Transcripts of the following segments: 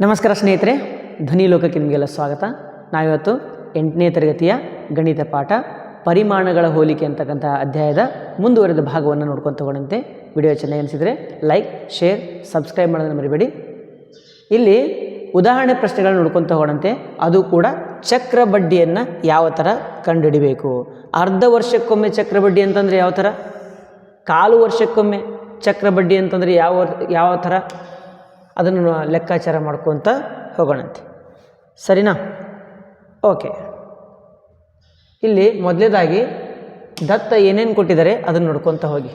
ನಮಸ್ಕಾರ ಸ್ನೇಹಿತರೆ, ಧ್ವನಿ ಲೋಕಕ್ಕೆ ನಿಮಗೆಲ್ಲ ಸ್ವಾಗತ. ನಾವಿವತ್ತು ಎಂಟನೇ ತರಗತಿಯ ಗಣಿತ ಪಾಠ, ಪರಿಮಾಣಗಳ ಹೋಲಿಕೆ ಅಂತಕ್ಕಂಥ ಅಧ್ಯಾಯದ ಮುಂದುವರೆದ ಭಾಗವನ್ನು ನೋಡ್ಕೊಂಡು ತಗೊಂಡಂತೆ ವಿಡಿಯೋ ಚೆನ್ನಾಗಿ ಅನಿಸಿದರೆ ಲೈಕ್, ಶೇರ್, ಸಬ್ಸ್ಕ್ರೈಬ್ ಮಾಡೋದನ್ನು ಮರಿಬೇಡಿ. ಇಲ್ಲಿ ಉದಾಹರಣೆ ಪ್ರಶ್ನೆಗಳನ್ನ ನೋಡ್ಕೊಂಡು ತಗೊಂಡಂತೆ ಅದು ಕೂಡ ಚಕ್ರ ಬಡ್ಡಿಯನ್ನು ಯಾವ ಥರ ಕಂಡುಹಿಡಿಬೇಕು? ಅರ್ಧ ವರ್ಷಕ್ಕೊಮ್ಮೆ ಚಕ್ರ ಬಡ್ಡಿ ಅಂತಂದರೆ ಯಾವ ಥರ ಕಾಲು ವರ್ಷಕ್ಕೊಮ್ಮೆ ಚಕ್ರ ಬಡ್ಡಿ ಅಂತಂದರೆ ಯಾವ ಯಾವ ಥರ ಅದನ್ನು ಲೆಕ್ಕಾಚಾರ ಮಾಡ್ಕೊತ ಹೋಗೋಣಂತೆ. ಸರಿನಾ? ಓಕೆ. ಇಲ್ಲಿ ಮೊದಲೇದಾಗಿ ದತ್ತ ಏನೇನು ಕೊಟ್ಟಿದ್ದಾರೆ ಅದನ್ನು ನೋಡ್ಕೊತ ಹೋಗಿ.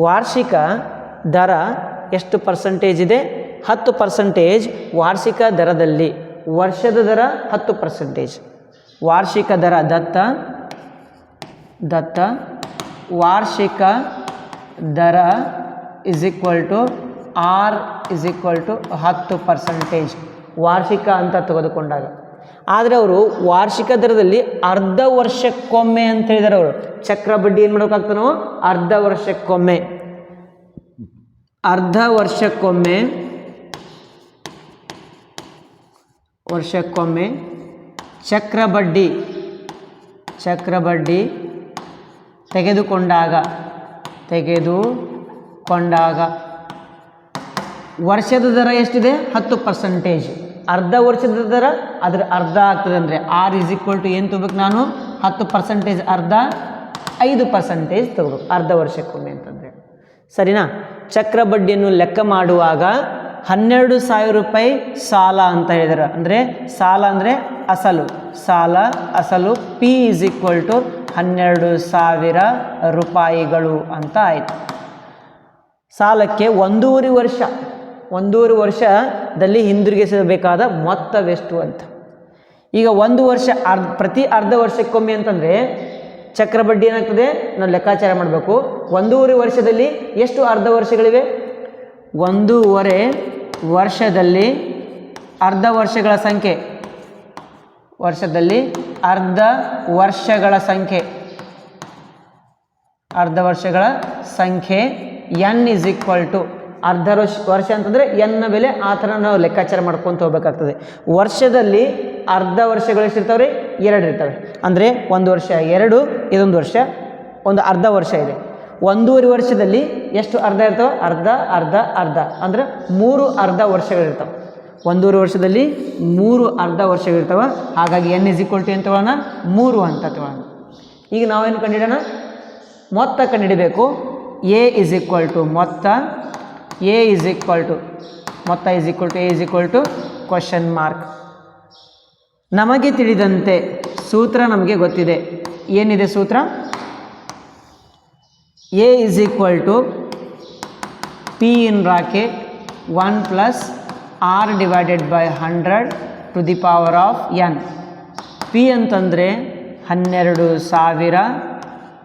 ವಾರ್ಷಿಕ ದರ ಎಷ್ಟು ಪರ್ಸಂಟೇಜ್ ಇದೆ? ಹತ್ತು ಪರ್ಸಂಟೇಜ್ ವಾರ್ಷಿಕ ದರದಲ್ಲಿ. ವರ್ಷದ ದರ ಹತ್ತು ಪರ್ಸಂಟೇಜ್ ವಾರ್ಷಿಕ ದರ ದತ್ತ ದತ್ತ, ವಾರ್ಷಿಕ ದರ is equal to R is equal to ಹತ್ತು ಪರ್ಸೆಂಟೇಜ್ ವಾರ್ಷಿಕ ಅಂತ ತೆಗೆದುಕೊಂಡಾಗ. ಆದರೆ ಅವರು ವಾರ್ಷಿಕ ದರದಲ್ಲಿ ಅರ್ಧ ವರ್ಷಕ್ಕೊಮ್ಮೆ ಅಂತ ಹೇಳಿದ್ದಾರೆ ಅವರು. ಚಕ್ರ ಬಡ್ಡಿ ಏನು ಮಾಡೋಕ್ಕಾಗ್ತಾನೋ ಅರ್ಧ ವರ್ಷಕ್ಕೊಮ್ಮೆ. ಅರ್ಧ ವರ್ಷಕ್ಕೊಮ್ಮೆ ವರ್ಷಕ್ಕೊಮ್ಮೆ ಚಕ್ರ ಬಡ್ಡಿ. ಚಕ್ರ ಬಡ್ಡಿ ತೆಗೆದುಕೊಂಡಾಗ ತೆಗೆದುಕೊಂಡಾಗ. ವರ್ಷದ ದರ ಎಷ್ಟಿದೆ? ಹತ್ತು ಪರ್ಸೆಂಟೇಜ್ ಅರ್ಧ ವರ್ಷದ ದರ, ಅದರ ಅರ್ಧ ಆಗ್ತದೆ ಅಂದರೆ ಆರ್ ಇಸ್ ಈಕ್ವಲ್ ಟು ಏನು ತಗೋಬೇಕು ನಾನು? ಹತ್ತು ಪರ್ಸೆಂಟೇಜ್ ಅರ್ಧ, ಐದು ಪರ್ಸೆಂಟೇಜ್ ತಗೋಬೇಕು. ಅರ್ಧ ವರ್ಷಕ್ಕೊಮ್ಮೆ ಅಂತಂದರೆ. ಸರಿನಾ? ಚಕ್ರ ಬಡ್ಡಿಯನ್ನು ಲೆಕ್ಕ ಮಾಡುವಾಗ ಹನ್ನೆರಡು ಸಾವಿರ ರೂಪಾಯಿ ಸಾಲ ಅಂತ ಹೇಳಿದಾರೆ. ಅಂದರೆ ಸಾಲ ಅಂದರೆ ಅಸಲು. ಸಾಲ, ಅಸಲು ಪಿ ಇಸ್ ಈಕ್ವಲ್ ಟು ಹನ್ನೆರಡು ಸಾವಿರ ರೂಪಾಯಿಗಳು ಅಂತ ಆಯಿತು. ಸಾಲಕ್ಕೆ ಒಂದೂವರೆ ವರ್ಷ. ಒಂದೂವರೆ ವರ್ಷದಲ್ಲಿ ಹಿಂದಿರುಗಿಸಬೇಕಾದ ಮೊತ್ತವೆಷ್ಟು ಅಂತ. ಈಗ ಒಂದು ವರ್ಷ ಅರ್ಧ, ಪ್ರತಿ ಅರ್ಧ ವರ್ಷಕ್ಕೊಮ್ಮೆ ಅಂತಂದರೆ ಚಕ್ರ ಬಡ್ಡಿ ಏನಾಗ್ತದೆ? ನಾವು ಲೆಕ್ಕಾಚಾರ ಮಾಡಬೇಕು. ಒಂದೂವರೆ ವರ್ಷದಲ್ಲಿ ಎಷ್ಟು ಅರ್ಧ ವರ್ಷಗಳಿವೆ? ಒಂದೂವರೆ ವರ್ಷದಲ್ಲಿ ಅರ್ಧ ವರ್ಷಗಳ ಸಂಖ್ಯೆ. ವರ್ಷದಲ್ಲಿ ಅರ್ಧ ವರ್ಷಗಳ ಸಂಖ್ಯೆ. ಅರ್ಧ ವರ್ಷಗಳ ಸಂಖ್ಯೆ ಎನ್ ಇಸ್ ಈಕ್ವಲ್ ಟು ಅರ್ಧ ವರ್ಷ ವರ್ಷ ಅಂತಂದರೆ ಎನ್ನ ಬೆಲೆ ಆ ಥರ ನಾವು ಲೆಕ್ಕಾಚಾರ ಮಾಡ್ಕೊತ ಹೋಗ್ಬೇಕಾಗ್ತದೆ. ವರ್ಷದಲ್ಲಿ ಅರ್ಧ ವರ್ಷಗಳು ಎಷ್ಟಿರ್ತಾವೆ ರೀ ಎರಡು ಇರ್ತವೆ. ಅಂದರೆ ಒಂದು ವರ್ಷ ಎರಡು, ಇದೊಂದು ವರ್ಷ ಒಂದು ಅರ್ಧ ವರ್ಷ ಇದೆ. ಒಂದೂವರೆ ವರ್ಷದಲ್ಲಿ ಎಷ್ಟು ಅರ್ಧ ಇರ್ತವೆ? ಅರ್ಧ ಅರ್ಧ ಅರ್ಧ. ಅಂದರೆ ಮೂರು ಅರ್ಧ ವರ್ಷಗಳಿರ್ತಾವೆ. ಒಂದೂವರೆ ವರ್ಷದಲ್ಲಿ ಮೂರು ಅರ್ಧ ವರ್ಷಗಳಿರ್ತಾವೆ. ಹಾಗಾಗಿ ಎನ್ ಇಸ್ ಈಕ್ವಲ್ ಟು ಏನು ತಗೊಳ್ಳೋಣ ಮೂರು ಅಂತ ತಗೊಳ್ಳೋಣ ಈಗ ನಾವೇನು ಕಂಡಿಡೋಣ? ಮೊತ್ತ ಕಂಡುಹಿಡಬೇಕು ಎ ಇಸ್ ಈಕ್ವಲ್ ಟು ಮೊತ್ತ ಎ ಇಸ್ ಈಕ್ವಲ್ ಟು ಮೊತ್ತ is equal to A is equal to question mark ನಮಗೆ ತಿಳಿದಂತೆ ಸೂತ್ರ ನಮಗೆ ಗೊತ್ತಿದೆ. ಏನಿದೆ ಸೂತ್ರ? A is equal to P in bracket one plus R divided by hundred to the power of N P ಅಂತಂದರೆ ಹನ್ನೆರಡು ಸಾವಿರ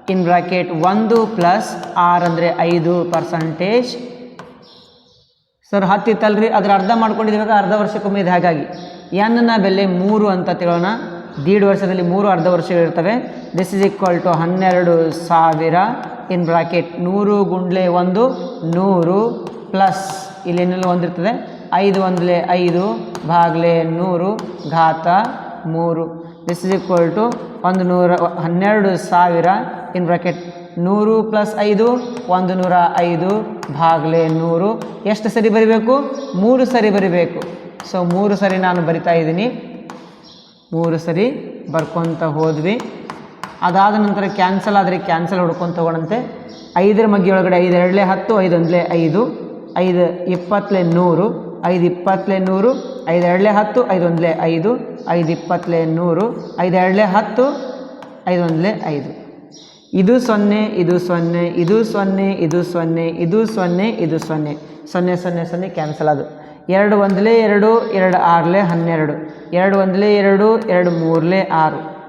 ಇನ್ ಬ್ರಾಕೆಟ್ ಒಂದು ಪ್ಲಸ್ ಆರ್ ಅಂದರೆ ಐದು ಪರ್ಸಂಟೇಜ್ ಸರ್, ಹತ್ತಿತ್ತಲ್ರಿ? ಅದ್ರ ಅರ್ಧ ಮಾಡ್ಕೊಂಡಿದ್ದೀವಾಗ ಅರ್ಧ ವರ್ಷಕ್ಕೊಮ್ಮೆ ಇದು ಹಾಗಾಗಿ. ಎನ್ನ ಬೆಲೆ ಮೂರು ಅಂತ ತಿಳೋಣ. ದೀಡ್ ವರ್ಷದಲ್ಲಿ ಮೂರು ಅರ್ಧ ವರ್ಷಗಳಿರ್ತವೆ ದಿಸ್ ಇಸ್ ಈಕ್ವಲ್ ಟು ಹನ್ನೆರಡು ಸಾವಿರ ಇನ್ ಬ್ರಾಕೆಟ್ ನೂರು ಗುಂಡ್ಲೆ ಒಂದು, ನೂರು ಪ್ಲಸ್ ಇಲ್ಲೇನೆಲ್ಲ ಒಂದಿರ್ತದೆ ಐದು ಒಂದ್ಲೆ ಐದು ಭಾಗ್ಲೆ ನೂರು ಘಾತ ಮೂರು. ದಿಸ್ ಇಸ್ ಈಕ್ವಲ್ ಟು ಒಂದು ನೂರ, ಹನ್ನೆರಡು ಸಾವಿರ ಇನ್ ಬ್ರಾಕೆಟ್ ನೂರು ಪ್ಲಸ್ ಐದು, ಒಂದು ನೂರ ಐದು ಭಾಗಲೇ ನೂರು. ಎಷ್ಟು ಸರಿ ಬರಿಬೇಕು? ಮೂರು ಸರಿ ಬರಿಬೇಕು. ಸೊ ಮೂರು ಸರಿ ನಾನು ಬರಿತಾ ಇದ್ದೀನಿ. ಮೂರು ಸರಿ ಬರ್ಕೊತ ಹೋದ್ವಿ. ಅದಾದ ನಂತರ ಕ್ಯಾನ್ಸಲ್ ಆದರೆ ಕ್ಯಾನ್ಸಲ್ ಹೊಡ್ಕೊಂಡು ತಗೊಳಂತೆ ಐದರ ಮಗ್ಗಿ ಒಳಗಡೆ ಐದು, ಎರಡಲೇ ಹತ್ತು, ಐದು ಒಂದಲೇ ಐದು ಐದು ಇಪ್ಪತ್ತಲೇ ನೂರು, ಐದು ಇಪ್ಪತ್ತಲೇ ನೂರು, ಐದು ಎರಡಲೇ ಹತ್ತು, ಐದು ಒಂದಲೇ ಐದು ಐದು ಇಪ್ಪತ್ತಲೇ ನೂರು, ಐದು ಎರಡಲೇ ಹತ್ತು, ಐದು ಒಂದಲೇ ಐದು. ಇದು ಸೊನ್ನೆ ಇದು ಸೊನ್ನೆ ಇದು ಸೊನ್ನೆ ಇದು ಸೊನ್ನೆ ಇದು ಸೊನ್ನೆ ಇದು ಸೊನ್ನೆ. ಸೊನ್ನೆ ಸೊನ್ನೆ ಸೊನ್ನೆ ಕ್ಯಾನ್ಸಲ್ ಅದು. ಎರಡು ಒಂದಲೇ ಎರಡು ಎರಡು ಆರಲೇ ಹನ್ನೆರಡು. ಎರಡು ಒಂದಲೇ ಎರಡು ಎರಡು ಮೂರಲೇ ಆರು.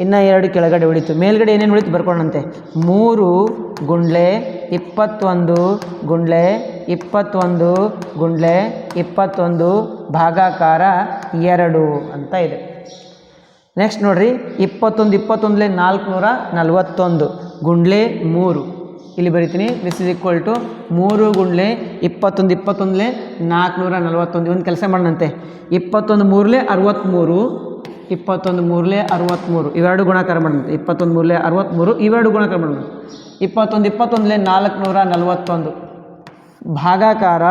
ಇನ್ನು ಎರಡು ಕೆಳಗಡೆ ಉಳಿತು. ಮೇಲ್ಗಡೆ ಏನೇನು ಉಳಿತು ಬರ್ಕೊಂಡಂತೆ? ಮೂರು ಗುಂಡ್ಲೆ ಇಪ್ಪತ್ತೊಂದು ಗುಂಡ್ಲೆ ಇಪ್ಪತ್ತೊಂದು ಗುಂಡ್ಲೆ ಇಪ್ಪತ್ತೊಂದು ಭಾಗಾಕಾರ ಎರಡು ಅಂತ ಇದೆ. ನೆಕ್ಸ್ಟ್ ನೋಡ್ರಿ, ಇಪ್ಪತ್ತೊಂದು, ಇಪ್ಪತ್ತೊಂದಲೇ ನಾಲ್ಕುನೂರ ನಲ್ವತ್ತೊಂದು. ಗುಂಡ್ಲೆ ಮೂರು. ಇಲ್ಲಿ ಬರಿತೀನಿ ದಿಸ್ ಇಸ್ ಈಕ್ವಲ್ ಟು ಮೂರು ಗುಂಡ್ಲೆ ಇಪ್ಪತ್ತೊಂದು, ಇಪ್ಪತ್ತೊಂದಲೇ ನಾಲ್ಕುನೂರ ನಲ್ವತ್ತೊಂದು. ಒಂದು ಕೆಲಸ ಮಾಡೋಣಂತೆ ಇಪ್ಪತ್ತೊಂದು ಮೂರಲೇ ಅರವತ್ತ್ಮೂರು ಇಪ್ಪತ್ತೊಂದು ಮೂರಲೇ ಅರವತ್ತ್ಮೂರು ಇವೆರಡು ಗುಣಾಕಾರ ಮಾಡೋಣ ಇಪ್ಪತ್ತೊಂದು ಮೂರಲೇ ಅರವತ್ತ್ಮೂರು ಇವೆರಡು ಗುಣಾಕಾರ ಮಾಡೋಣ ಇಪ್ಪತ್ತೊಂದು, ಇಪ್ಪತ್ತೊಂದಲೇ ನಾಲ್ಕುನೂರ ನಲ್ವತ್ತೊಂದು. ಭಾಗಾಕಾರ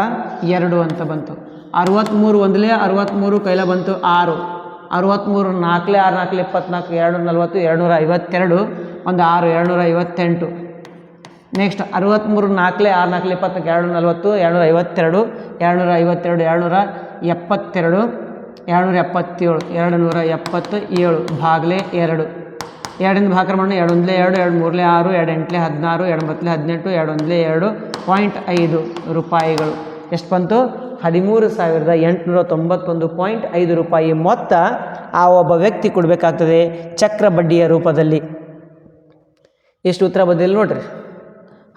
ಎರಡು ಅಂತ ಬಂತು. ಅರವತ್ತ್ಮೂರು ಒಂದಲೇ ಅರವತ್ತ್ಮೂರು ಕೈಲ ಬಂತು ಆರು. ಅರವತ್ತ್ಮೂರು ನಾಲ್ಕಲೇ ಆರು ನಾಲ್ಕಲೇ ಇಪ್ಪತ್ನಾಲ್ಕು, ಎರಡು, ನಲ್ವತ್ತು, ಎರಡುನೂರ ಐವತ್ತೆರಡು, ಒಂದು ಆರು, ಎರಡುನೂರ ಐವತ್ತೆಂಟು. ನೆಕ್ಸ್ಟ್ ಅರವತ್ತ್ಮೂರು ನಾಲ್ಕಲೇ ಆರು ನಾಲ್ಕಲೇ ಇಪ್ಪತ್ನಾಲ್ಕು, ಎರಡು, ನಲ್ವತ್ತು, ಎರಡುನೂರ ಐವತ್ತೆರಡು ಎರಡುನೂರ ಐವತ್ತೆರಡು, ಎರಡುನೂರ ಎಪ್ಪತ್ತೆರಡು, ಎರಡುನೂರ ಎಪ್ಪತ್ತೇಳು ಎರಡು ನೂರ ಎಪ್ಪತ್ತು, ಏಳು, ಭಾಗಲೇ ಎರಡು. ಎರಡಿಂದ ಭಾಗರ ಮಾಡೋಣ ಎರಡು ಒಂದಲೇ ಎರಡು ಎರಡು ಮೂರಲೇ ಆರು, ಎರಡು ಎಂಟಲೇ ಹದಿನಾರು, ಎರಡು ಒಂಬತ್ತಲೇ ಹದಿನೆಂಟು, ಎರಡು ಒಂದಲೇ ಎರಡು ಪಾಯಿಂಟ್ ಐದು ರೂಪಾಯಿಗಳು. ಎಷ್ಟು ಬಂತು? ಹದಿಮೂರು ಸಾವಿರದ ಎಂಟುನೂರ ತೊಂಬತ್ತೊಂದು ಪಾಯಿಂಟ್ ಐದು ರೂಪಾಯಿ ಮೊತ್ತ ಆ ಒಬ್ಬ ವ್ಯಕ್ತಿ ಕೊಡಬೇಕಾಗ್ತದೆ ಚಕ್ರ ಬಡ್ಡಿಯ ರೂಪದಲ್ಲಿ. ಎಷ್ಟು ಉತ್ತರ ಬಂದಿಲ್ಲ ನೋಡ್ರಿ.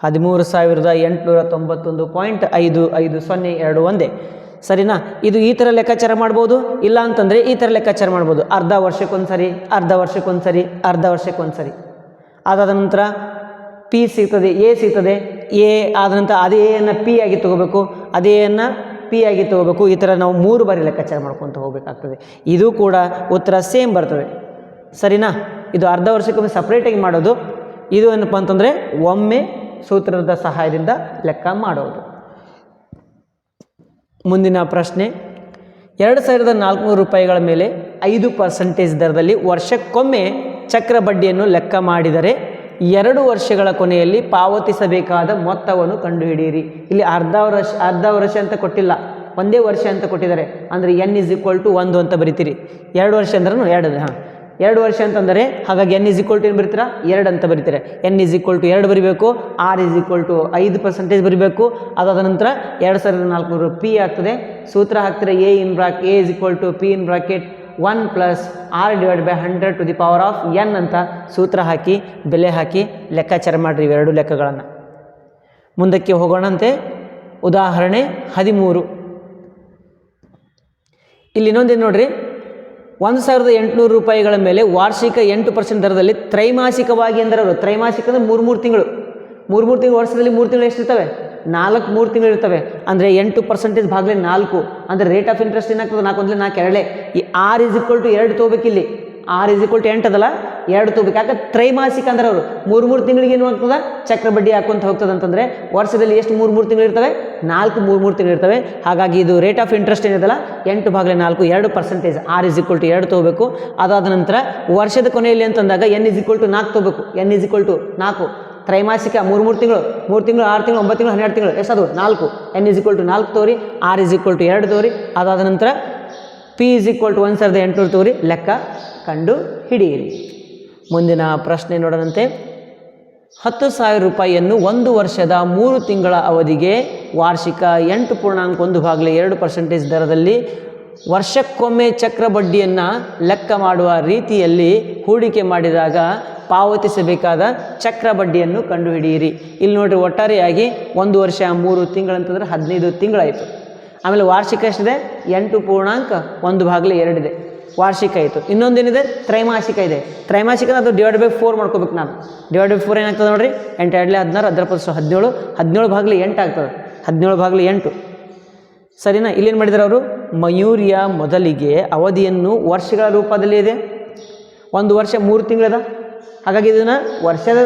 ಹದಿಮೂರು ಸಾವಿರದ ಎಂಟುನೂರ ತೊಂಬತ್ತೊಂದು ಪಾಯಿಂಟ್ ಐದು ಐದು ಸೊನ್ನೆ ಎರಡು ಒಂದೇ. ಸರಿನಾ? ಇದು ಈ ಥರ ಲೆಕ್ಕಾಚಾರ ಮಾಡ್ಬೋದು? ಇಲ್ಲ ಅಂತಂದರೆ ಈ ಥರ ಲೆಕ್ಕಾಚಾರ ಮಾಡ್ಬೋದು. ಅರ್ಧ ವರ್ಷಕ್ಕೊಂದು ಸರಿ ಅರ್ಧ ವರ್ಷಕ್ಕೊಂದು ಸರಿ ಅರ್ಧ ವರ್ಷಕ್ಕೊಂದು ಸರಿ ಅದಾದ ನಂತರ ಪಿ ಸಿಗ್ತದೆ ಎ ಸಿಗ್ತದೆ ಎ ಆದ ನಂತರ ಅದೇ ಎನ್ನು ಪಿ ಆಗಿ ತೊಗೋಬೇಕು. ಅದೇ ಎನ್ನು ಪಿ ಆಗಿ ತೊಗೋಬೇಕು, ಈ ಥರ ನಾವು ಮೂರು ಬಾರಿ ಲೆಕ್ಕಾಚಾರ ಮಾಡ್ಕೊತ ಹೋಗಬೇಕಾಗ್ತದೆ. ಇದು ಕೂಡ ಉತ್ತರ ಸೇಮ್ ಬರ್ತದೆ. ಸರಿನಾ? ಇದು ಅರ್ಧ ವರ್ಷಕ್ಕೊಮ್ಮೆ ಸಪ್ರೇಟಾಗಿ ಮಾಡೋದು. ಇದು ಏನಪ್ಪ ಅಂತಂದರೆ ಒಮ್ಮೆ ಸೂತ್ರದ ಸಹಾಯದಿಂದ ಲೆಕ್ಕ ಮಾಡೋದು. ಮುಂದಿನ ಪ್ರಶ್ನೆ, ಎರಡು ಸಾವಿರದ ನಾಲ್ಕುನೂರು ರೂಪಾಯಿಗಳ ಮೇಲೆ ಐದು ಪರ್ಸೆಂಟೇಜ್ ದರದಲ್ಲಿ ವರ್ಷಕ್ಕೊಮ್ಮೆ ಚಕ್ರ ಬಡ್ಡಿಯನ್ನು ಲೆಕ್ಕ ಮಾಡಿದರೆ ಎರಡು ವರ್ಷಗಳ ಕೊನೆಯಲ್ಲಿ ಪಾವತಿಸಬೇಕಾದ ಮೊತ್ತವನ್ನು ಕಂಡುಹಿಡಿಯಿರಿ. ಇಲ್ಲಿ ಅರ್ಧ ವರ್ಷ ಅರ್ಧ ವರ್ಷ ಅಂತ ಕೊಟ್ಟಿಲ್ಲ. ಒಂದೇ ವರ್ಷ ಅಂತ ಕೊಟ್ಟಿದ್ದಾರೆ. ಅಂದರೆ ಎನ್ ಇಸ್ ಈಕ್ವಲ್ ಟು ಒಂದು ಅಂತ ಬರಿತೀರಿ. ಎರಡು ವರ್ಷ ಅಂದ್ರೂ ಎರಡು, ಹಾಂ. ಎರಡು ವರ್ಷ ಅಂತಂದರೆ, ಹಾಗಾಗಿ ಎನ್ ಇಸ್ ಈಕ್ವಲ್ ಟು ಏನು ಬರೀತೀರಾ? ಎರಡು ಅಂತ ಬರೀತಾರೆ. ಎನ್ ಇಸ್ ಈಕ್ವಲ್ ಟು ಎರಡು ಬರಿಬೇಕು ಆರ್ ಇಸ್ ಈಕ್ವಲ್ ಟು ಐದು ಪರ್ಸೆಂಟೇಜ್ ಬರಿಬೇಕು. ಅದಾದ ನಂತರ ಎರಡು ಸಾವಿರದ ನಾಲ್ಕುನೂರು ಪಿ ಆಗ್ತದೆ. ಸೂತ್ರ ಹಾಕ್ತಾರೆ A in bracket A is equal to P in bracket one plus R divide by hundred to the power of N ಅಂತ ಸೂತ್ರ ಹಾಕಿ, ಬೆಲೆ ಹಾಕಿ ಲೆಕ್ಕಾಚಾರ ಮಾಡಿರಿ ಇವೆರಡು ಲೆಕ್ಕಗಳನ್ನು. ಮುಂದಕ್ಕೆ ಹೋಗೋಣಂತೆ. ಉದಾಹರಣೆ ಹದಿಮೂರು. ಇಲ್ಲಿ ಇನ್ನೊಂದೇನು ನೋಡ್ರಿ? ಒಂದು ಸಾವಿರದ ಎಂಟುನೂರು ರೂಪಾಯಿಗಳ ಮೇಲೆ ವಾರ್ಷಿಕ ಎಂಟು ಪರ್ಸೆಂಟ್ ದರದಲ್ಲಿ ತ್ರೈಮಾಸಿಕವಾಗಿ ಅಂದರೆ ಅವರು ತ್ರೈಮಾಸಿಕ ಅಂದರೆ ಮೂರು ಮೂರು ತಿಂಗಳು. ಮೂರು ಮೂರು ತಿಂಗಳು ವರ್ಷದಲ್ಲಿ ಮೂರು ತಿಂಗಳು ಎಷ್ಟಿರ್ತವೆ? ನಾಲ್ಕು, ಮೂರು ತಿಂಗಳು ಇರ್ತವೆ. ಅಂದರೆ ಎಂಟು ಪರ್ಸೆಂಟೇಜ್ ಭಾಗಲೇ ನಾಲ್ಕು. ಅಂದರೆ ರೇಟ್ ಆಫ್ ಇಂಟ್ರೆಸ್ಟ್ ಏನಾಗ್ತದೆ ನಾಲ್ಕು, ಒಂದಲೇ ನಾಲ್ಕು ಎರಡೇ ಆರ್ ಇಸ್ ಈಕ್ವಲ್ ಟು ಎರಡು ತೊಗೋಬೇಕಿಲ್ಲಿ ಆರ್ ಇಸ್ ಈಕ್ವಲ್ ಟು ಎಂಟು ಅದಲ್ಲ? ಎರಡು ತೊಗೋಬೇಕು ಯಾಕೆ? ತ್ರೈಮಾಸಿಕ ಅಂದ್ರೆ ಅವರು. ಮೂರು ಮೂರು ತಿಂಗಳಿಗೆ ಏನು ಆಗ್ತದೆ? ಚಕ್ರ ಬಡ್ಡಿ ಹಾಕೊಂತ ಹೋಗ್ತದೆ ಅಂತಂದರೆ ವರ್ಷದಲ್ಲಿ ಎಷ್ಟು ಮೂರು ಮೂರು ತಿಂಗಳು ಇರ್ತವೆ? ನಾಲ್ಕು ಮೂರು ಮೂರು ತಿಂಗಳು ಇರ್ತವೆ. ಹಾಗಾಗಿ ಇದು ರೇಟ್ ಆಫ್ ಇಂಟ್ರೆಸ್ಟ್ ಏನಿದೆಲ್ಲ ಎಂಟು ಭಾಗಲೆ ನಾಲ್ಕು, ಎರಡು percentage R is equal to ಎರಡು ತೊಗೋಬೇಕು ಅದಾದ ನಂತರ ವರ್ಷದ ಕೊನೆಯಲ್ಲಿ ಅಂತಂದಾಗ ಎನ್ ಇಸ್ ಈಕ್ವಲ್ ಟು ನಾಲ್ಕು ತೊಗೋಬೇಕು ಎನ್ ಇಸ್ ಈಕ್ವಲ್ ಟು ನಾಲ್ಕು. ತ್ರೈಮಾಸಿಕ ಮೂರು ಮೂರು ತಿಂಗಳು. ಮೂರು ತಿಂಗಳು, ಆರು ತಿಂಗಳು, ಒಂಬತ್ತು ತಿಂಗಳು, ಹನ್ನೆರಡು ತಿಂಗಳು. ಎಷ್ಟದು ನಾಲ್ಕು. ಎನ್ ಇಸ್ ಈಕ್ವಲ್ ಟು ನಾಲ್ಕು ತೋರಿ, ಆರ್ ಇಸ್ ಈಕ್ವಲ್ ಟು ಎರಡು ತೋರಿ. ಅದಾದ ನಂತರ ಪಿ ಇಸ್ ಈಕ್ವಲ್ ಟು ಒಂದು ಸಾವಿರದ ಎಂಟುನೂರು ತೋರಿ ಲೆಕ್ಕ ಕಂಡು ಹಿಡಿಯಿರಿ. ಮುಂದಿನ ಪ್ರಶ್ನೆ ನೋಡದಂತೆ ಹತ್ತು ಸಾವಿರ ರೂಪಾಯಿಯನ್ನು ಒಂದು ವರ್ಷದ ಮೂರು ತಿಂಗಳ ಅವಧಿಗೆ ವಾರ್ಷಿಕ ಎಂಟು ಪೂರ್ಣಾಂಕ ಒಂದು ಭಾಗಲೇ ಎರಡು ಪರ್ಸೆಂಟೇಜ್ ದರದಲ್ಲಿ ವರ್ಷಕ್ಕೊಮ್ಮೆ ಚಕ್ರ ಬಡ್ಡಿಯನ್ನು ಲೆಕ್ಕ ಮಾಡುವ ರೀತಿಯಲ್ಲಿ ಹೂಡಿಕೆ ಮಾಡಿದಾಗ ಪಾವತಿಸಬೇಕಾದ ಚಕ್ರ ಬಡ್ಡಿಯನ್ನು ಕಂಡುಹಿಡಿಯಿರಿ. ಇಲ್ಲಿ ನೋಡಿರಿ, ಒಟ್ಟಾರೆಯಾಗಿ ಒಂದು ವರ್ಷ ಮೂರು ತಿಂಗಳಂತಂದ್ರೆ ಹದಿನೈದು ತಿಂಗಳಾಯಿತು. ಆಮೇಲೆ ವಾರ್ಷಿಕ ಎಷ್ಟಿದೆ? ಎಂಟು ಪೂರ್ಣಾಂಕ ಒಂದು ಭಾಗಲಿ ಎರಡಿದೆ ವಾರ್ಷಿಕ ಆಯಿತು. ಇನ್ನೊಂದೇನಿದೆ ತ್ರೈಮಾಸಿಕ ಇದೆ. ತ್ರೈಮಾಸಿಕ ಅದು ಡಿವೈಡ್ ಬೈ ಫೋರ್ ಮಾಡ್ಕೋಬೇಕು ನಾನು. ಡಿವೈಡ್ ಬೈ ಫೋರ್ ಏನಾಗ್ತದೆ ನೋಡಿರಿ? ಎಂಟು ಎರಡಲೇ ಹದಿನಾರು ಅದರ ಪರ್ಸೆಂಟ್ ಹದಿನೇಳು. ಹದಿನೇಳು ಭಾಗಲಿ ಎಂಟು ಆಗ್ತದೆ. ಹದಿನೇಳು ಭಾಗಲಿ ಎಂಟು. ಸರಿನಾ? ಇಲ್ಲೇನು ಮಾಡಿದ್ರು ಅವರು? ಮಯೂರಿಯ ಮೊದಲಿಗೆ ಅವಧಿಯನ್ನು ವರ್ಷಗಳ ರೂಪದಲ್ಲಿ ಇದೆ. ಒಂದು ವರ್ಷ ಮೂರು ತಿಂಗಳದ. ಹಾಗಾಗಿ ಇದನ್ನು ವರ್ಷದ,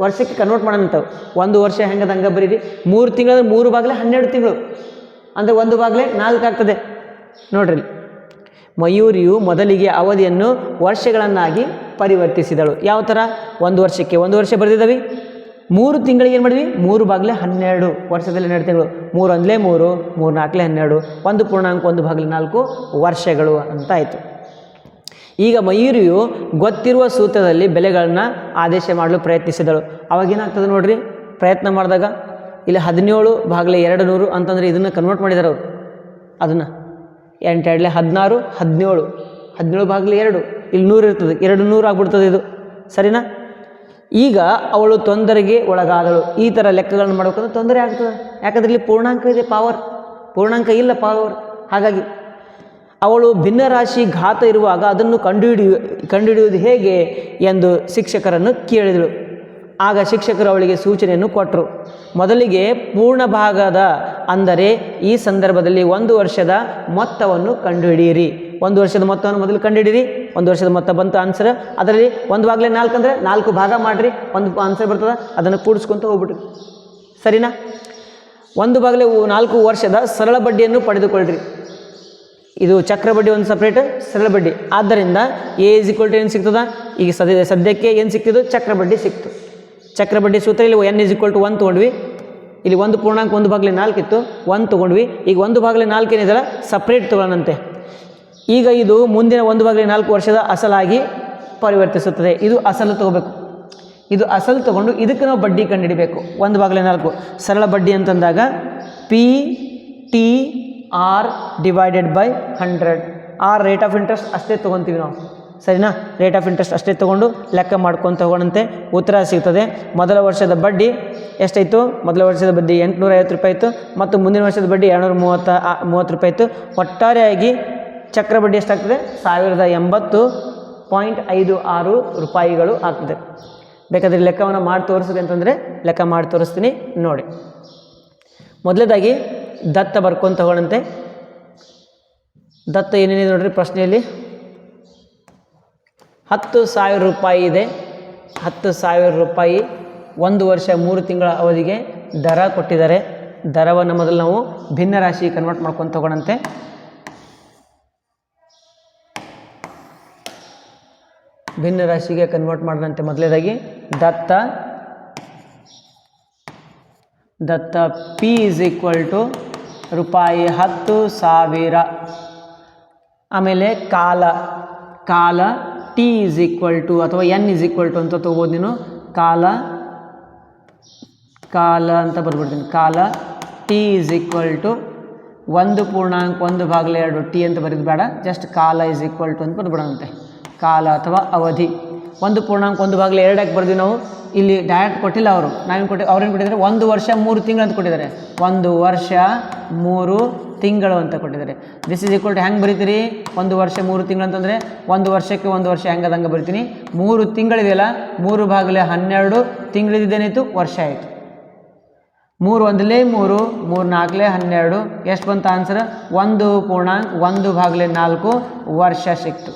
ವರ್ಷಕ್ಕೆ ಕನ್ವರ್ಟ್ ಮಾಡೋಣ ಒಂದು ವರ್ಷ ಹೆಂಗದ ಹಂಗೆ ಬರೀರಿ? ಮೂರು ತಿಂಗಳ ಮೂರು ಭಾಗಲೇ ಹನ್ನೆರಡು ತಿಂಗಳು. ಅಂದರೆ ಒಂದು ಬಾಗಿಲೇ ನಾಲ್ಕು ಆಗ್ತದೆ. ನೋಡ್ರಿ. ಮಯೂರಿಯು ಮೊದಲಿಗೆ ಅವಧಿಯನ್ನು ವರ್ಷಗಳನ್ನಾಗಿ ಪರಿವರ್ತಿಸಿದಳು. ಯಾವ ಥರ? ಒಂದು ವರ್ಷಕ್ಕೆ. ಒಂದು ವರ್ಷ ಬರೆದಿದ್ದಾವೆ? ಮೂರು ತಿಂಗಳಿಗೆ ಏನು ಮಾಡಿದ್ವಿ? ಮೂರು ಬಾಗಿಲೆ ಹನ್ನೆರಡು ವರ್ಷದಲ್ಲಿ ಹನ್ನೆರಡು ತಿಂಗಳು. ಮೂರು ಒಂದಲೇ ಮೂರು ಮೂರು ನಾಲ್ಕಲೇ ಹನ್ನೆರಡು, ಒಂದು ಪೂರ್ಣಾಂಕ ಒಂದು ಬಾಗಿಲು ನಾಲ್ಕು ವರ್ಷಗಳು ಅಂತ ಆಯಿತು. ಈಗ ಮಯೂರಿಯು ಗೊತ್ತಿರುವ ಸೂತ್ರದಲ್ಲಿ ಬೆಲೆಗಳನ್ನು ಆದೇಶ ಮಾಡಲು ಪ್ರಯತ್ನಿಸಿದಳು. ಅವಾಗೇನಾಗ್ತದೆ ನೋಡ್ರಿ? ಪ್ರಯತ್ನ ಮಾಡಿದಾಗ ಇಲ್ಲಿ ಹದಿನೇಳು ಭಾಗಲೇ ಎರಡು ನೂರು ಅಂತಂದರೆ ಇದನ್ನು ಕನ್ವರ್ಟ್ ಮಾಡಿದ್ದಾರೆ ಅವರು. ಅದನ್ನು. ಎಂಟು ಎರಡಲೆ ಹದಿನಾರು, ಹದಿನೇಳು. ಹದಿನೇಳು ಭಾಗಲೇ ಎರಡು. ಇಲ್ಲಿ ನೂರು ಇರ್ತದೆ. ಎರಡು ನೂರು ಆಗ್ಬಿಡ್ತದೆ ಇದು. ಸರಿನಾ? ಈಗ ಅವಳು ತೊಂದರೆಗೆ ಒಳಗಾದಳು. ಈ ಥರ ಲೆಕ್ಕಗಳನ್ನು ಮಾಡ್ಬೇಕಂದ್ರೆ ತೊಂದರೆ ಆಗ್ತದೆ. ಯಾಕಂದ್ರೆ ಇಲ್ಲಿ ಪೂರ್ಣಾಂಕ ಇದೆ ಪವರ್ ಪೂರ್ಣಾಂಕ ಇಲ್ಲ ಪಾವರ್ ಹಾಗಾಗಿ ಅವಳು ಭಿನ್ನರಾಶಿ ಘಾತ ಇರುವಾಗ ಅದನ್ನು ಕಂಡುಹಿಡಿಯು, ಕಂಡುಹಿಡಿಯುವುದು ಹೇಗೆ ಎಂದು ಶಿಕ್ಷಕರನ್ನು ಕೇಳಿದಳು. ಆಗ ಶಿಕ್ಷಕರು ಅವಳಿಗೆ ಸೂಚನೆಯನ್ನು ಕೊಟ್ಟರು ಮೊದಲಿಗೆ ಪೂರ್ಣ ಭಾಗದ ಅಂದರೆ ಈ ಸಂದರ್ಭದಲ್ಲಿ ಒಂದು ವರ್ಷದ ಮೊತ್ತವನ್ನು ಕಂಡುಹಿಡಿಯಿರಿ. ಒಂದು ವರ್ಷದ ಮೊತ್ತವನ್ನು ಮೊದಲು ಕಂಡುಹಿಡಿಯಿರಿ. ಒಂದು ವರ್ಷದ ಮೊತ್ತ ಬಂತು ಆನ್ಸರ್ ಅದರಲ್ಲಿ ಒಂದು ಭಾಗಲೇ ನಾಲ್ಕು ಅಂದರೆ ನಾಲ್ಕು ಭಾಗ ಮಾಡಿರಿ. ಒಂದು ಆನ್ಸರ್ ಬರ್ತದೆ, ಅದನ್ನು ಕೂಡಿಸ್ಕೊಂತ ಹೋಗ್ಬಿಟ್ರಿ ಸರಿನಾ? ಒಂದು ಬಾಗಿಲೆ ನಾಲ್ಕು ವರ್ಷದ ಸರಳ ಬಡ್ಡಿಯನ್ನು ಪಡೆದುಕೊಳ್ಳ್ರಿ. ಇದು ಚಕ್ರ ಬಡ್ಡಿ ಒಂದು ಸಪ್ರೇಟ್ ಸರಳ ಬಡ್ಡಿ. ಆದ್ದರಿಂದ ಎ ಇಸ್ ಟು ಏನು ಸಿಗ್ತದ? ಈಗ ಸದ್ಯ ಸದ್ಯಕ್ಕೆ ಏನು ಸಿಕ್ತಿದ್ದು ಚಕ್ರ ಬಡ್ಡಿ ಸಿಕ್ತು ಚಕ್ರ ಬಡ್ಡಿ ಸೂತ್ರ, ಇಲ್ಲಿ N is equal to one ತೊಗೊಂಡ್ವಿ. ಇಲ್ಲಿ ಒಂದು ಪೂರ್ಣಾಂಕ ಒಂದು ಭಾಗಲಿ ನಾಲ್ಕು ಇತ್ತು ಒಂದು ತೊಗೊಂಡ್ವಿ. ಈಗ ಒಂದು ಭಾಗಲಿ ನಾಲ್ಕು ಏನಿದೆಲ್ಲ ಸಪ್ರೇಟ್ ತೊಗೊಳ್ಳೋಣಂತೆ. ಈಗ ಇದು ಮುಂದಿನ ಒಂದು ಭಾಗಲಿ ನಾಲ್ಕು ವರ್ಷದ ಅಸಲಾಗಿ ಪರಿವರ್ತಿಸುತ್ತದೆ. ಇದು ಅಸಲು ತಗೋಬೇಕು. ಇದು ಅಸಲು ತಗೊಂಡು ಇದಕ್ಕೆ ನಾವು ಬಡ್ಡಿ ಕಂಡುಹಿಡಿಬೇಕು. ಒಂದು ಬಾಗಿಲೆ ನಾಲ್ಕು. ಸರಳ ಬಡ್ಡಿ ಅಂತಂದಾಗ P T R divided by hundred R rate of interest ಅಷ್ಟೇ ತೊಗೊತೀವಿ ನಾವು. ಸರಿನಾ? ರೇಟ್ ಆಫ್ ಇಂಟ್ರೆಸ್ಟ್ ಅಷ್ಟೇ ತೊಗೊಂಡು ಲೆಕ್ಕ ಮಾಡ್ಕೊಂಡು ತಗೊಂಡಂತೆ ಉತ್ತರ ಸಿಗ್ತದೆ. ಮೊದಲ ವರ್ಷದ ಬಡ್ಡಿ ಎಷ್ಟಾಯಿತು? ಮೊದಲ ವರ್ಷದ ಬಡ್ಡಿ ಎಂಟುನೂರ ಐವತ್ತು ರೂಪಾಯಿ ಇತ್ತು. ಮತ್ತು ಮುಂದಿನ ವರ್ಷದ ಬಡ್ಡಿ ಎರಡುನೂರ ಮೂವತ್ತ ಮೂವತ್ತು ರೂಪಾಯಿ ಇತ್ತು. ಒಟ್ಟಾರೆಯಾಗಿ ಚಕ್ರ ಬಡ್ಡಿ ಎಷ್ಟಾಗ್ತದೆ? ಸಾವಿರದ ಎಂಬತ್ತು ಪಾಯಿಂಟ್ ಐದು ಆರು ರೂಪಾಯಿಗಳು ಆಗ್ತದೆ. ಬೇಕಾದರೆ ಲೆಕ್ಕವನ್ನು ಮಾಡಿ ತೋರಿಸಿದೆ ಅಂತಂದರೆ ಲೆಕ್ಕ ಮಾಡಿ ತೋರಿಸ್ತೀನಿ. ನೋಡಿ. ಮೊದಲನೇದಾಗಿ ದತ್ತ ಬರ್ಕೊಂಡು ತಗೊಳ್ಳಂತೆ ದತ್ತ ಏನೇನಿದೆ ನೋಡಿರಿ ಪ್ರಶ್ನೆಯಲ್ಲಿ? ಹತ್ತು ಸಾವಿರ ರೂಪಾಯಿ ಇದೆ. ಹತ್ತು ಸಾವಿರ ರೂಪಾಯಿ ಒಂದು ವರ್ಷ ಮೂರು ತಿಂಗಳ ಅವಧಿಗೆ ದರ ಕೊಟ್ಟಿದ್ದಾರೆ. ದರವನ್ನು ಮೊದಲು ನಾವು ಭಿನ್ನ ರಾಶಿ ಕನ್ವರ್ಟ್ ಮಾಡ್ಕೊಂಡು ತಗೊಳಂತೆ ಭಿನ್ನ ರಾಶಿಗೆ ಕನ್ವರ್ಟ್ ಮಾಡಿದಂತೆ ಮೊದಲೇದಾಗಿ ದತ್ತ. ದತ್ತ ಪಿ ಇಸ್ ಈಕ್ವಲ್ ಟು ರೂಪಾಯಿ ಹತ್ತು ಸಾವಿರ. ಆಮೇಲೆ ಕಾಲ. ಕಾಲ ಟಿ ಇಸ್ ಈಕ್ವಲ್ ಟು ಅಥವಾ ಎನ್ ಇಸ್ ಈಕ್ವಲ್ ಟು ಅಂತ ತೊಗೋಬೋದು ನೀನು. ಕಾಲ ಕಾಲ ಅಂತ ಬರ್ಬಿಡ್ತೀನಿ. ಕಾಲ ಟಿ ಇಸ್ ಈಕ್ವಲ್ ಟು ಒಂದು ಪೂರ್ಣಾಂಕ, ಒಂದು ಬಾಗಿಲು ಎರಡು ಟಿ ಅಂತ ಬರೀದು ಬೇಡ. ಜಸ್ಟ್ ಕಾಲ ಇಸ್ ಈಕ್ವಲ್ ಟು ಅಂತ ಬರ್ಬಿಡೋಣಂತೆ. ಕಾಲ ಅಥವಾ ಅವಧಿ. ಒಂದು ಪೂರ್ಣಾಂಕ, ಒಂದು ಬಾಗಿಲು ಎರಡಕ್ಕೆ ಬರ್ದೀವಿ ನಾವು. ಇಲ್ಲಿ ಡೈರೆಕ್ಟ್ ಕೊಟ್ಟಿಲ್ಲ ಅವರು. ನಾವೇನು ಕೊಟ್ಟಿ, ಅವ್ರೇನು ಕೊಟ್ಟಿದ್ದಾರೆ? ಒಂದು ವರ್ಷ ಮೂರು ತಿಂಗಳು ಅಂತ ಕೊಟ್ಟಿದ್ದಾರೆ. ಒಂದು ವರ್ಷ ಮೂರು ತಿಂಗಳು ಅಂತ ಕೊಟ್ಟಿದ್ದಾರೆ. ದಿಸ್ ಇಸ್ ಈಕ್ವಲ್ ಟು ಹೆಂಗೆ ಬರೀತೀರಿ? ಒಂದು ವರ್ಷ ಮೂರು ತಿಂಗಳು ಅಂತಂದರೆ ಒಂದು ವರ್ಷಕ್ಕೆ ಒಂದು ವರ್ಷ ಹೆಂಗೆ ಅದಂಗೆ ಬರಿತೀನಿ? ಮೂರು ತಿಂಗಳಿದೆಯಲ್ಲ ಮೂರು ಬಾಗಿಲೆ ಹನ್ನೆರಡು ತಿಂಗಳಿದ್ದೇನಾಯಿತು ವರ್ಷ ಆಯಿತು. ಮೂರು ಒಂದಲೇ ಮೂರು ಮೂರು ನಾಲ್ಕಲೇ ಹನ್ನೆರಡು. ಎಷ್ಟು ಬಂತು ಆನ್ಸರ್ ಒಂದು ಪೂರ್ಣಾಂಕ, ಒಂದು ಭಾಗಲೆ ನಾಲ್ಕು ವರ್ಷ ಸಿಕ್ತು.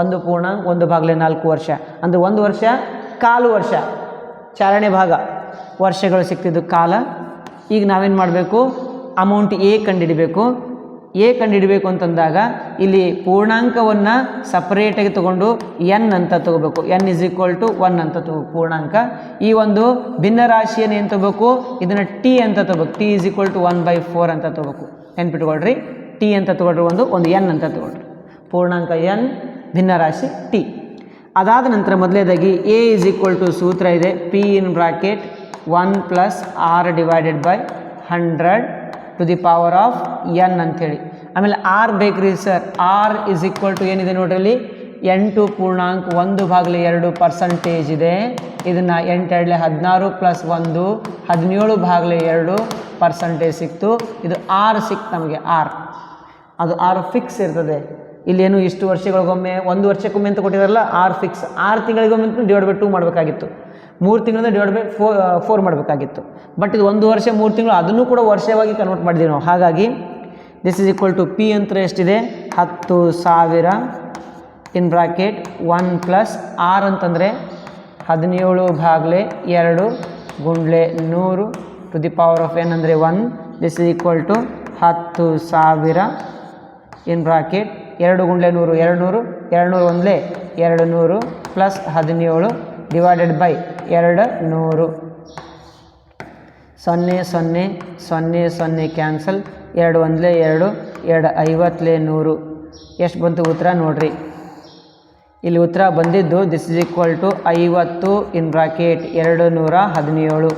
ಒಂದು ಪೂರ್ಣಾಂಕ, ಒಂದು ಭಾಗಲೆ ನಾಲ್ಕು ವರ್ಷ. ಅಂದರೆ ಒಂದು ವರ್ಷ, ಕಾಲು ವರ್ಷ. ಚಾಲನೆ ಭಾಗ. ವರ್ಷಗಳು ಸಿಕ್ತಿದ್ದು ಕಾಲ. ಈಗ ನಾವೇನು ಮಾಡಬೇಕು? ಅಮೌಂಟ್ ಎ ಕಂಡುಹಿಡಬೇಕು ಎ ಕಂಡುಹಿಡಬೇಕು ಅಂತಂದಾಗ ಇಲ್ಲಿ ಪೂರ್ಣಾಂಕವನ್ನು ಸಪ್ರೇಟಾಗಿ ತಗೊಂಡು ಎನ್ ಅಂತ ತಗೋಬೇಕು. N is equal to one ಅಂತ ತಗೋ, ಪೂರ್ಣಾಂಕ. ಈ ಒಂದು ಭಿನ್ನ ರಾಶಿಯನ್ನು ಏನು ತಗೋಬೇಕು? ಇದನ್ನು ಟಿ ಅಂತ ತಗೋಬೇಕು. T is equal to one by four ಅಂತ ತಗೋಬೇಕು. ನೆನ್ಪಿಟ್ಕೊಳ್ರಿ. ಟಿ ಅಂತ ತಗೊಳ್ರಿ ಒಂದು ಒಂದು ಎನ್ ಅಂತ ತಗೊಳ್ರಿ ಪೂರ್ಣಾಂಕ ಎನ್ ಭಿನ್ನ ರಾಶಿ ಟಿ ಅದಾದ ನಂತರ ಮೊದಲೇದಾಗಿ ಎ ಇಸ್ ಈಕ್ವಲ್ ಟು ಸೂತ್ರ ಇದೆ. P in bracket one plus R divided by hundred to the power of N ಅಂಥೇಳಿ. ಆಮೇಲೆ ಆರ್ ಬೇಕ್ರಿ sir R is equal to ಏನಿದೆ ನೋಡ್ರಲ್ಲಿ? ಎಂಟು ಪೂರ್ಣಾಂಕ ಒಂದು ಭಾಗಲೆ ಎರಡು ಪರ್ಸಂಟೇಜ್ ಇದೆ. ಇದನ್ನು ಎಂಟೆರಡಲೆ ಹದಿನಾರು ಪ್ಲಸ್ ಒಂದು ಹದಿನೇಳು ಭಾಗಲಿ ಎರಡು ಪರ್ಸಂಟೇಜ್ ಸಿಕ್ತು. ಇದು ಆರ್ ಸಿಕ್ತು ನಮಗೆ ಆರ್ ಅದು ಆರ್ ಫಿಕ್ಸ್ ಇರ್ತದೆ. ಇಲ್ಲೇನು ಇಷ್ಟು ವರ್ಷಗಳಿಗೊಮ್ಮೆ, ಒಂದು ವರ್ಷಕ್ಕೊಮ್ಮೆ ಅಂತ ಕೊಟ್ಟಿದಾರಲ್ಲ, ಆರು ಫಿಕ್ಸ್ ಆರು ತಿಂಗಳಿಗೊಮ್ಮೆ ಡಿವೈಡ್ ಬೈ ಟೂ ಮಾಡಬೇಕಾಗಿತ್ತು. ಮೂರು ತಿಂಗಳಿಂದ ಡಿವೈಡ್ ಬೈ ಫೋ ಫೋರ್ ಮಾಡಬೇಕಾಗಿತ್ತು. ಬಟ್ ಇದು ಒಂದು ವರ್ಷ, ಮೂರು ತಿಂಗಳು, ಅದನ್ನು ಕೂಡ ವರ್ಷವಾಗಿ ಕನ್ವರ್ಟ್ ಮಾಡಿದ್ದೀವಿ ನಾವು. ಹಾಗಾಗಿ this is equal to P ಅಂತ ಎಷ್ಟಿದೆ? ಹತ್ತು ಸಾವಿರ in bracket one plus R ಅಂತಂದರೆ ಹದಿನೇಳು ಭಾಗಲೆ ಎರಡು ಗುಂಡ್ಲೆ ನೂರು ಟು ದಿ ಪವರ್ ಆಫ್ ಏನಂದರೆ one this is equal to ಹತ್ತು ಸಾವಿರ ಇನ್ ಬ್ರಾಕೆಟ್ ಎರಡು ಗುಂಡ್ಲೆ ನೂರು, ಎರಡು ನೂರು ಎರಡು ನೂರು ಒಂದಲೇ ಎರಡು ನೂರು ಪ್ಲಸ್ ಹದಿನೇಳು ಡಿವೈಡೆಡ್ ಬೈ ಎರಡು ನೂರು. ಸೊನ್ನೆ ಸೊನ್ನೆ ಸೊನ್ನೆ ಸೊನ್ನೆ ಕ್ಯಾನ್ಸಲ್ ಎರಡು ಒಂದಲೇ ಎರಡು ಎರಡು ಐವತ್ತಲೇ ನೂರು. ಎಷ್ಟು ಬಂತು ಉತ್ತರ ನೋಡ್ರಿ. ಇಲ್ಲಿ ಉತ್ತರ ಬಂದಿದ್ದು ದಿಸ್ ಇಸ್ ಈಕ್ವಲ್ ಟು ಐವತ್ತು ಇನ್ ಬ್ರಾಕೆಟ್ ಎರಡು ನೂರ ಹದಿನೇಳು.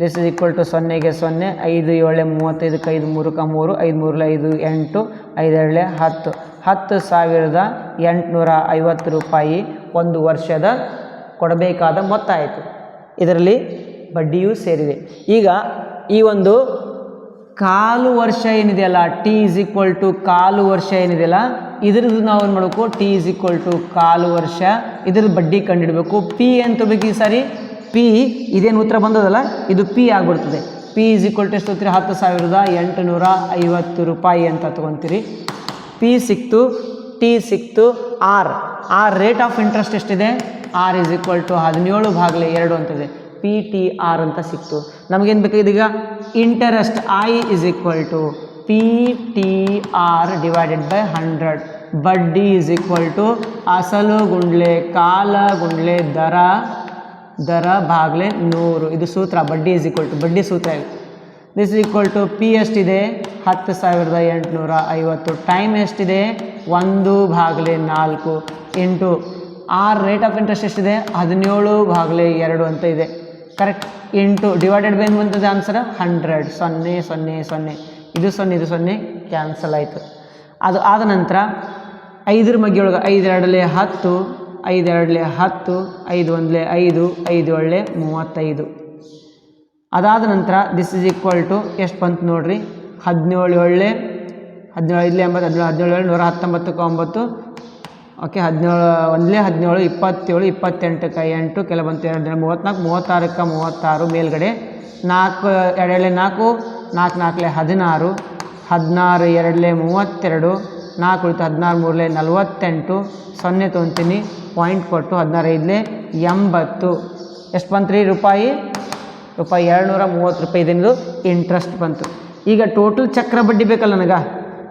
ದಿಸ್ ಇಸ್ ಈಕ್ವಲ್ ಟು ಸೊನ್ನೆಗೆ ಸೊನ್ನೆ, ಐದು, ಏಳೆ ಮೂವತ್ತೈದಕ್ಕೆ ಐದು ಮೂರಕ್ಕೆ ಮೂರು, ಐದು ಮೂರಲೆ ಐದು, ಎಂಟು ಐದೇಳೆ ಹತ್ತು. ಹತ್ತು ಸಾವಿರದ ಎಂಟುನೂರ ಐವತ್ತು ರೂಪಾಯಿ ಒಂದು ವರ್ಷದ ಕೊಡಬೇಕಾದ ಮೊತ್ತ ಆಯಿತು ಇದರಲ್ಲಿ ಬಡ್ಡಿಯೂ ಸೇರಿದೆ. ಈಗ ಈ ಒಂದು ಕಾಲು ವರ್ಷ ಏನಿದೆಯಲ್ಲ ಟಿ ಇಸ್ ಈಕ್ವಲ್ ಟು ಕಾಲು ವರ್ಷ ಏನಿದೆಯಲ್ಲ, ಇದ್ರದ್ದು ನಾವು ಏನು ಮಾಡಬೇಕು? ಟಿ ಇಸ್ ಈಕ್ವಲ್ ಟು ಕಾಲು ವರ್ಷ. ಇದ್ರದ್ದು ಬಡ್ಡಿ ಕಂಡುಹಿಡಬೇಕು ಪಿ ಅಂತ ಬೇಕು ಈ ಸಾರಿ? ಪಿ ಇದೇನು ಉತ್ತರ ಬಂದದಲ್ಲ? ಇದು ಪಿ ಆಗಿಬಿಡ್ತದೆ. ಪಿ ಇಸ್ ಈಕ್ವಲ್ ಟು ಎಷ್ಟು ಹೋಗ್ತೀರಿ ಹತ್ತು ಸಾವಿರದ ಎಂಟುನೂರ ಐವತ್ತು ರೂಪಾಯಿ ಅಂತ ತೊಗೊತೀರಿ. ಪಿ ಸಿಕ್ತು ಟಿ ಸಿಕ್ತು R R rate of interest ಎಷ್ಟಿದೆ? ಆರ್ ಇಸ್ ಈಕ್ವಲ್ ಟು ಹದಿನೇಳು ಭಾಗಲೆ ಎರಡು ಅಂತಿದೆ. ಪಿ ಟಿ ಆರ್ ಅಂತ ಸಿಕ್ತು. ನಮಗೇನು ಬೇಕಾಗಿದೆ ಈಗ interest I is equal to P T R divided by hundred ಬಡ್ಡಿ ಇಸ್ ಈಕ್ವಲ್ ಟು ಅಸಲು ಗುಂಡ್ಲೆ, ಕಾಲ ಗುಂಡ್ಲೆ, ದರ ದರ ಭಾಗಲೆ ನೂರು. ಇದು ಸೂತ್ರ, ಬಡ್ಡಿ ಇಸ್ ಈಕ್ವಲ್ ಟು ಬಡ್ಡಿ ಸೂತ್ರ ದಿಸ್ ಈಕ್ವಲ್ ಟು ಪಿ ಎಷ್ಟಿದೆ? ಹತ್ತು ಸಾವಿರದ ಎಂಟುನೂರ ಐವತ್ತು. ಟೈಮ್ ಎಷ್ಟಿದೆ? ಒಂದು ಭಾಗಲೆ ನಾಲ್ಕು. ಎಂಟು. ಆರ್ ರೇಟ್ ಆಫ್ ಇಂಟ್ರೆಸ್ಟ್ ಎಷ್ಟಿದೆ? ಹದಿನೇಳು ಭಾಗಲೆ ಎರಡು ಅಂತ ಇದೆ. ಕರೆಕ್ಟ್ ಎಂಟು ಡಿವೈಡೆಡ್ ಬೈ ಬಂತದೆ ಆನ್ಸರ್ ಹಂಡ್ರೆಡ್ ಸೊನ್ನೆ ಸೊನ್ನೆ ಸೊನ್ನೆ. ಇದು ಸೊನ್ನೆ ಇದು ಸೊನ್ನೆ. ಕ್ಯಾನ್ಸಲ್ ಆಯಿತು. ಅದು ಆದ ನಂತರ ಐದರ ಮಗ್ಗೆ ಒಳಗೆ ಐದು ಎರಡಲೆ ಹತ್ತು. ಐದು ಎರಡಲೆ ಹತ್ತು ಐದು ಒಂದಲೆ ಐದು ಐದು ಒಳ್ಳೆ ಮೂವತ್ತೈದು. ಅದಾದ ನಂತರ ದಿಸ್ ಇಸ್ ಈಕ್ವಲ್ ಟು ಎಷ್ಟು ಬಂತು ನೋಡ್ರಿ? ಹದಿನೇಳು ಒಳ್ಳೆ ಹದಿನೇಳು ಐದಲೇ ಎಂಬತ್ತು ಹದಿನೇಳು ಹದಿನೇಳು ಏಳು ನೂರ ಹತ್ತೊಂಬತ್ತಕ್ಕೆ ಒಂಬತ್ತು. ಓಕೆ ಹದಿನೇಳು, ಒಂದಲೇ ಹದಿನೇಳು, ಇಪ್ಪತ್ತೇಳು ಇಪ್ಪತ್ತೆಂಟಕ್ಕೆ ಎಂಟು, ಕೆಲ ಬಂತು ಎರಡು ದಿನ ಮೂವತ್ತ್ನಾಲ್ಕು ಮೂವತ್ತಾರಕ್ಕೆ ಮೂವತ್ತಾರು ಮೇಲ್ಗಡೆ. ನಾಲ್ಕು ಎರಡಲೆ ನಾಲ್ಕು ನಾಲ್ಕು ನಾಲ್ಕಲೆ ಹದಿನಾರು ಹದಿನಾರು ಎರಡಲೆ ಮೂವತ್ತೆರಡು ನಾಲ್ಕು ಉಳಿತು ಹದಿನಾರು ಮೂರಲೆ ನಲವತ್ತೆಂಟು, ಸೊನ್ನೆ ತೊಗೊತೀನಿ ಪಾಯಿಂಟ್ ಕೊಟ್ಟು ಹದಿನಾರು ಐದಲೆ ಎಂಬತ್ತು. ಎಷ್ಟು ಬಂತು ರೀ ರೂಪಾಯಿ? ರೂಪಾಯಿ ಎರಡುನೂರ ಮೂವತ್ತು ರೂಪಾಯಿ ಇದನ್ನು ಇಂಟ್ರೆಸ್ಟ್ ಬಂತು. ಈಗ ಟೋಟಲ್ ಚಕ್ರ ಬಡ್ಡಿ ಬೇಕಲ್ಲ ನನಗೆ?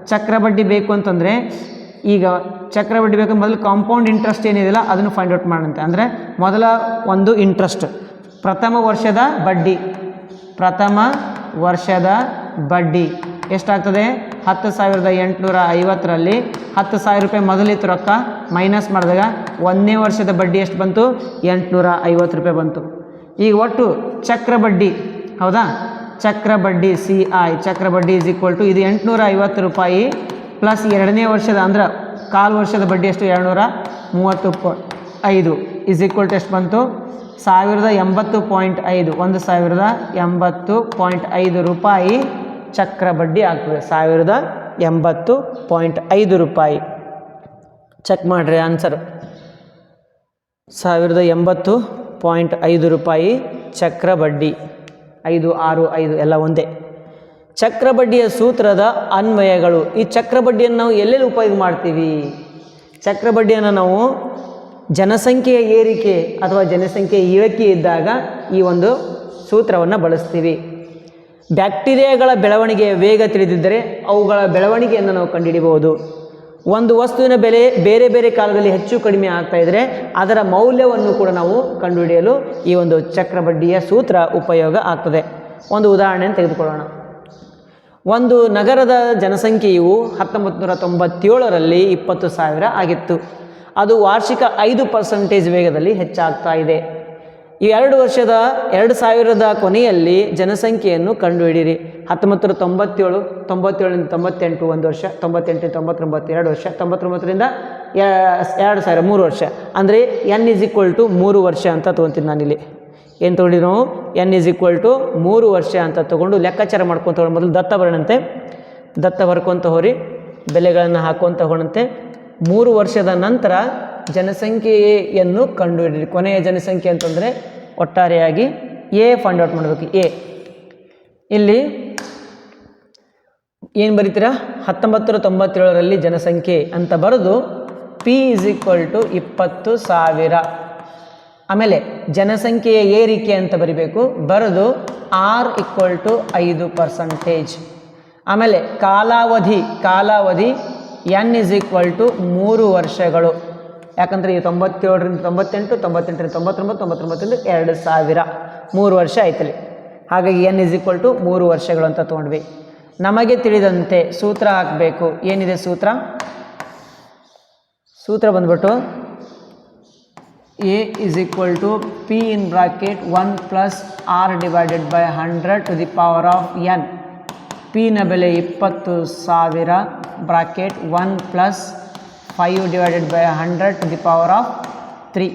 ಚಕ್ರ ಬಡ್ಡಿ ಬೇಕು ಅಂತಂದರೆ ಈಗ ಚಕ್ರ ಬಡ್ಡಿ ಬೇಕು ಮೊದಲು ಕಾಂಪೌಂಡ್ ಇಂಟ್ರೆಸ್ಟ್ ಏನಿದೆಯಲ್ಲ ಅದನ್ನು ಫೈಂಡ್ ಔಟ್ ಮಾಡಂತೆ ಅಂದರೆ ಮೊದಲ ಒಂದು ಇಂಟ್ರೆಸ್ಟ್ ಪ್ರಥಮ ವರ್ಷದ ಬಡ್ಡಿ. ಪ್ರಥಮ ವರ್ಷದ ಬಡ್ಡಿ. ಎಷ್ಟಾಗ್ತದೆ? ಹತ್ತು ಸಾವಿರದ ಎಂಟುನೂರ ಐವತ್ತರಲ್ಲಿ ಹತ್ತು ಸಾವಿರ ರೂಪಾಯಿ ಮೊದಲಿತ್ತು ರೊಕ್ಕ ಮೈನಸ್ ಮಾಡಿದಾಗ ಒಂದನೇ ವರ್ಷದ ಬಡ್ಡಿ ಎಷ್ಟು ಬಂತು? ಎಂಟುನೂರ ಐವತ್ತು ರೂಪಾಯಿ ಬಂತು. ಈಗ ಒಟ್ಟು ಚಕ್ರ ಬಡ್ಡಿ, ಹೌದಾ? ಚಕ್ರ ಬಡ್ಡಿ ಸಿ ಐ ಚಕ್ರ ಬಡ್ಡಿ ಇಸ್ ಈಕ್ವಲ್ ಟು ಇದು ಎಂಟುನೂರ ಐವತ್ತು ರೂಪಾಯಿ ಪ್ಲಸ್ ಎರಡನೇ ವರ್ಷದ ಅಂದ್ರೆ ಕಾಲು ವರ್ಷದ ಬಡ್ಡಿ ಎಷ್ಟು? ಎರಡುನೂರ ಮೂವತ್ತು ಐದು. ಇಸ್ ಈಕ್ವಲ್ ಟು ಎಷ್ಟು ಬಂತು? ಸಾವಿರದ ಎಂಬತ್ತು ಪಾಯಿಂಟ್ ಐದು. ಒಂದು ಸಾವಿರದ ಎಂಬತ್ತು ಪಾಯಿಂಟ್ ಐದು ರೂಪಾಯಿ ಚಕ್ರ ಬಡ್ಡಿ ಆಗ್ತದೆ. ಸಾವಿರದ ಎಂಬತ್ತು ಪಾಯಿಂಟ್ ಐದು ರೂಪಾಯಿ. ಚೆಕ್ ಮಾಡಿರಿ ಆನ್ಸರ್ ಸಾವಿರದ ಎಂಬತ್ತು ಪಾಯಿಂಟ್ ಐದು ರೂಪಾಯಿ ಚಕ್ರ ಬಡ್ಡಿ ಐದು, ಆರು, ಐದು ಎಲ್ಲ ಒಂದೇ. ಚಕ್ರ ಬಡ್ಡಿಯ ಸೂತ್ರದ ಅನ್ವಯಗಳು. ಈ ಚಕ್ರ ಬಡ್ಡಿಯನ್ನು ನಾವು ಎಲ್ಲೆಲ್ಲಿ ಉಪಯೋಗ ಮಾಡ್ತೀವಿ? ಚಕ್ರ ಬಡ್ಡಿಯನ್ನು ನಾವು ಜನಸಂಖ್ಯೆಯ ಏರಿಕೆ ಅಥವಾ ಜನಸಂಖ್ಯೆಯ ಇಳಿಕೆ ಇದ್ದಾಗ ಈ ಒಂದು ಸೂತ್ರವನ್ನು ಬಳಸ್ತೀವಿ. ಬ್ಯಾಕ್ಟೀರಿಯಾಗಳ ಬೆಳವಣಿಗೆಯ ವೇಗ ತಿಳಿದಿದ್ದರೆ ಅವುಗಳ ಬೆಳವಣಿಗೆಯನ್ನು ನಾವು ಕಂಡುಹಿಡಿಯಬಹುದು. ಒಂದು ವಸ್ತುವಿನ ಬೆಲೆ ಬೇರೆ ಬೇರೆ ಕಾಲದಲ್ಲಿ ಹೆಚ್ಚು ಕಡಿಮೆ ಆಗ್ತಾ ಇದ್ದರೆ ಅದರ ಮೌಲ್ಯವನ್ನು ಕೂಡ ನಾವು ಕಂಡುಹಿಡಿಯಲು ಈ ಒಂದು ಚಕ್ರಬಡ್ಡಿಯ ಸೂತ್ರ ಉಪಯೋಗ ಆಗ್ತದೆ. ಒಂದು ಉದಾಹರಣೆಯನ್ನು ತೆಗೆದುಕೊಳ್ಳೋಣ. ಒಂದು ನಗರದ ಜನಸಂಖ್ಯೆಯು ಹತ್ತೊಂಬತ್ತು ನೂರ ತೊಂಬತ್ತೇಳರಲ್ಲಿ ಇಪ್ಪತ್ತು ಸಾವಿರ ಆಗಿತ್ತು. ಅದು ವಾರ್ಷಿಕ ಐದು ಪರ್ಸೆಂಟೇಜ್ ವೇಗದಲ್ಲಿ ಹೆಚ್ಚಾಗ್ತಾ ಇದೆ. ಈ ಎರಡು ವರ್ಷದ ಎರಡು ಸಾವಿರದ ಕೊನೆಯಲ್ಲಿ ಜನಸಂಖ್ಯೆಯನ್ನು ಕಂಡುಹಿಡಿಯಿರಿ. ಹತ್ತೊಂಬತ್ತು ತೊಂಬತ್ತೇಳು, ತೊಂಬತ್ತೇಳರಿಂದ ತೊಂಬತ್ತೆಂಟು ಒಂದು ವರ್ಷ, ತೊಂಬತ್ತೆಂಟು ತೊಂಬತ್ತೊಂಬತ್ತು ಎರಡು ವರ್ಷ, ತೊಂಬತ್ತೊಂಬತ್ತರಿಂದ ಎರಡು ಸಾವಿರ ಮೂರು ವರ್ಷ. ಅಂದರೆ ಎನ್ ಇಸ್ ಈಕ್ವಲ್ ಟು ಮೂರು ವರ್ಷ ಅಂತ ತೊಗೊತೀನಿ ನಾನಿಲ್ಲಿ. ಏನು ತೊಗೊಂಡಿದ್ದು ನಾವು? ಎನ್ ಇಸ್ ಈಕ್ವಲ್ ಟು ಮೂರು ವರ್ಷ ಅಂತ ತೊಗೊಂಡು ಲೆಕ್ಕಾಚಾರ ಮಾಡ್ಕೊತ ಮೊದಲು ದತ್ತ ಬರೋಣಂತೆ. ದತ್ತ ಬರ್ಕೊತ ಹೋರಿ. ಬೆಲೆಗಳನ್ನು ಹಾಕ್ಕೊತ ಹೋಗೋಣಂತೆ. ಮೂರು ವರ್ಷದ ನಂತರ ಜನಸಂಖ್ಯೆಯನ್ನು ಕಂಡುಹಿಡಿಯಿರಿ. ಕೊನೆಯ ಜನಸಂಖ್ಯೆ ಅಂತಂದರೆ ಒಟ್ಟಾರೆಯಾಗಿ ಎ ಫಂಡ್ ಔಟ್ ಮಾಡಬೇಕು. ಎ ಇಲ್ಲಿ ಏನು ಬರೀತೀರಾ? ಹತ್ತೊಂಬತ್ತು ತೊಂಬತ್ತೇಳರಲ್ಲಿ ಜನಸಂಖ್ಯೆ ಅಂತ ಬರೆದು ಪಿ ಇಸ್ ಈಕ್ವಲ್ ಟು ಇಪ್ಪತ್ತು ಸಾವಿರ. ಆಮೇಲೆ ಜನಸಂಖ್ಯೆಯ ಏರಿಕೆ ಅಂತ ಬರಿಬೇಕು. ಬರೆದು ಆರ್ ಈಕ್ವಲ್ ಟು ಐದು ಪರ್ಸಂಟೇಜ್ ಆಮೇಲೆ ಕಾಲಾವಧಿ ಕಾಲಾವಧಿ ಎನ್ ಇಸ್ ಈಕ್ವಲ್ ಟು ಮೂರು ವರ್ಷಗಳು. ಯಾಕಂದರೆ ಈ ತೊಂಬತ್ತೇಳರಿಂದ ತೊಂಬತ್ತೆಂಟು, ತೊಂಬತ್ತೆಂಟರಿಂದ ತೊಂಬತ್ತೊಂಬತ್ತು ತೊಂಬತ್ತೊಂಬತ್ತರಿಂದ ಎರಡು ಸಾವಿರ. ಮೂರು ವರ್ಷ ಆಯ್ತಲ್ಲಿ. ಹಾಗಾಗಿ ಎನ್ ಇಸ್ ಈಕ್ವಲ್ ಟು ಮೂರು ವರ್ಷಗಳು ಅಂತ ತೊಗೊಂಡ್ವಿ. ನಮಗೆ ತಿಳಿದಂತೆ ಸೂತ್ರ ಹಾಕಬೇಕು. ಏನಿದೆ ಸೂತ್ರ? ಸೂತ್ರ ಬಂದ್ಬಿಟ್ಟು A is equal to P in bracket one plus R divided by hundred to the power of N ಪಿನ ಬೆಲೆ ಇಪ್ಪತ್ತು ಸಾವಿರ bracket one plus five divided by hundred to the power of three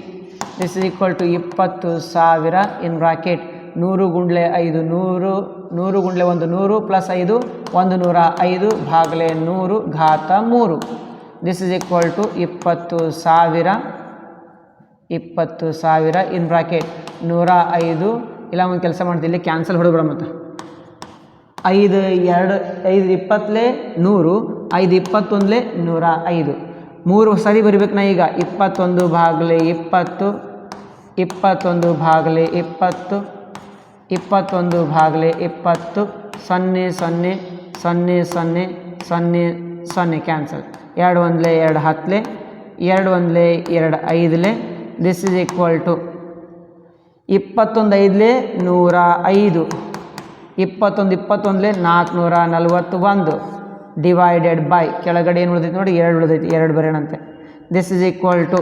this is equal to ಇಪ್ಪತ್ತು ಸಾವಿರ in bracket ನೂರು ಗುಂಡ್ಲೆ ಐದು, ನೂರು ನೂರು ಗುಂಡ್ಲೆ ಒಂದು, ನೂರು ಪ್ಲಸ್ ಐದು, ಒಂದು ನೂರ ಐದು ಭಾಗಲೆ ನೂರು ಘಾತ ಮೂರು. ದಿಸ್ ಇಸ್ ಈಕ್ವಲ್ ಟು ಇಪ್ಪತ್ತು ಸಾವಿರ ಇಪ್ಪತ್ತು ಸಾವಿರ ಇನ್ ಬ್ರಾಕೆಟ್ ನೂರ ಐದು, ಇಲ್ಲ ಒಂದು ಕೆಲಸ ಮಾಡ್ತೀವಿ ಇಲ್ಲಿ ಕ್ಯಾನ್ಸಲ್ ಹೊಡೆದ್ಬಿಡ ಮತ್ತು. ಐದು, ಎರಡು, ಐದು ಇಪ್ಪತ್ತಲೇ ನೂರು, ಐದು ಇಪ್ಪತ್ತೊಂದಲೇ ನೂರ ಐದು. ಮೂರು ಸರಿ ಬರಿಬೇಕು ನಾ ಈಗ. ಇಪ್ಪತ್ತೊಂದು ಭಾಗಲೆ ಇಪ್ಪತ್ತು, ಇಪ್ಪತ್ತೊಂದು ಭಾಗಲೆ ಇಪ್ಪತ್ತು, ಇಪ್ಪತ್ತೊಂದು ಭಾಗಲೆ ಇಪ್ಪತ್ತು, ಸೊನ್ನೆ ಸೊನ್ನೆ ಸೊನ್ನೆ ಸೊನ್ನೆ ಸೊನ್ನೆ ಸೊನ್ನೆ ಕ್ಯಾನ್ಸಲ್. ಎರಡು ಒಂದಲೆ ಎರಡು ಹತ್ತಲೆ, ಎರಡು ಒಂದಲೆ ಎರಡು ಐದಲೆ ದಿಸ್ ಇಸ್ ಈಕ್ವಲ್ ಟು ಇಪ್ಪತ್ತೊಂದು ಐದಲೆ ನೂರ ಐದು. ಇಪ್ಪತ್ತೊಂದು ಇಪ್ಪತ್ತೊಂದಲೆ ನಾಲ್ಕುನೂರ ನಲವತ್ತು ಒಂದು ಡಿವೈಡೆಡ್ ಬೈ ಕೆಳಗಡೆ ಏನು ಉಳಿದೈತೆ ನೋಡಿ, ಎರಡು ಉಳಿದೈತಿ, ಎರಡು ಬರೋಣಂತೆ ದಿಸ್ ಇಸ್ ಈಕ್ವಲ್ ಟು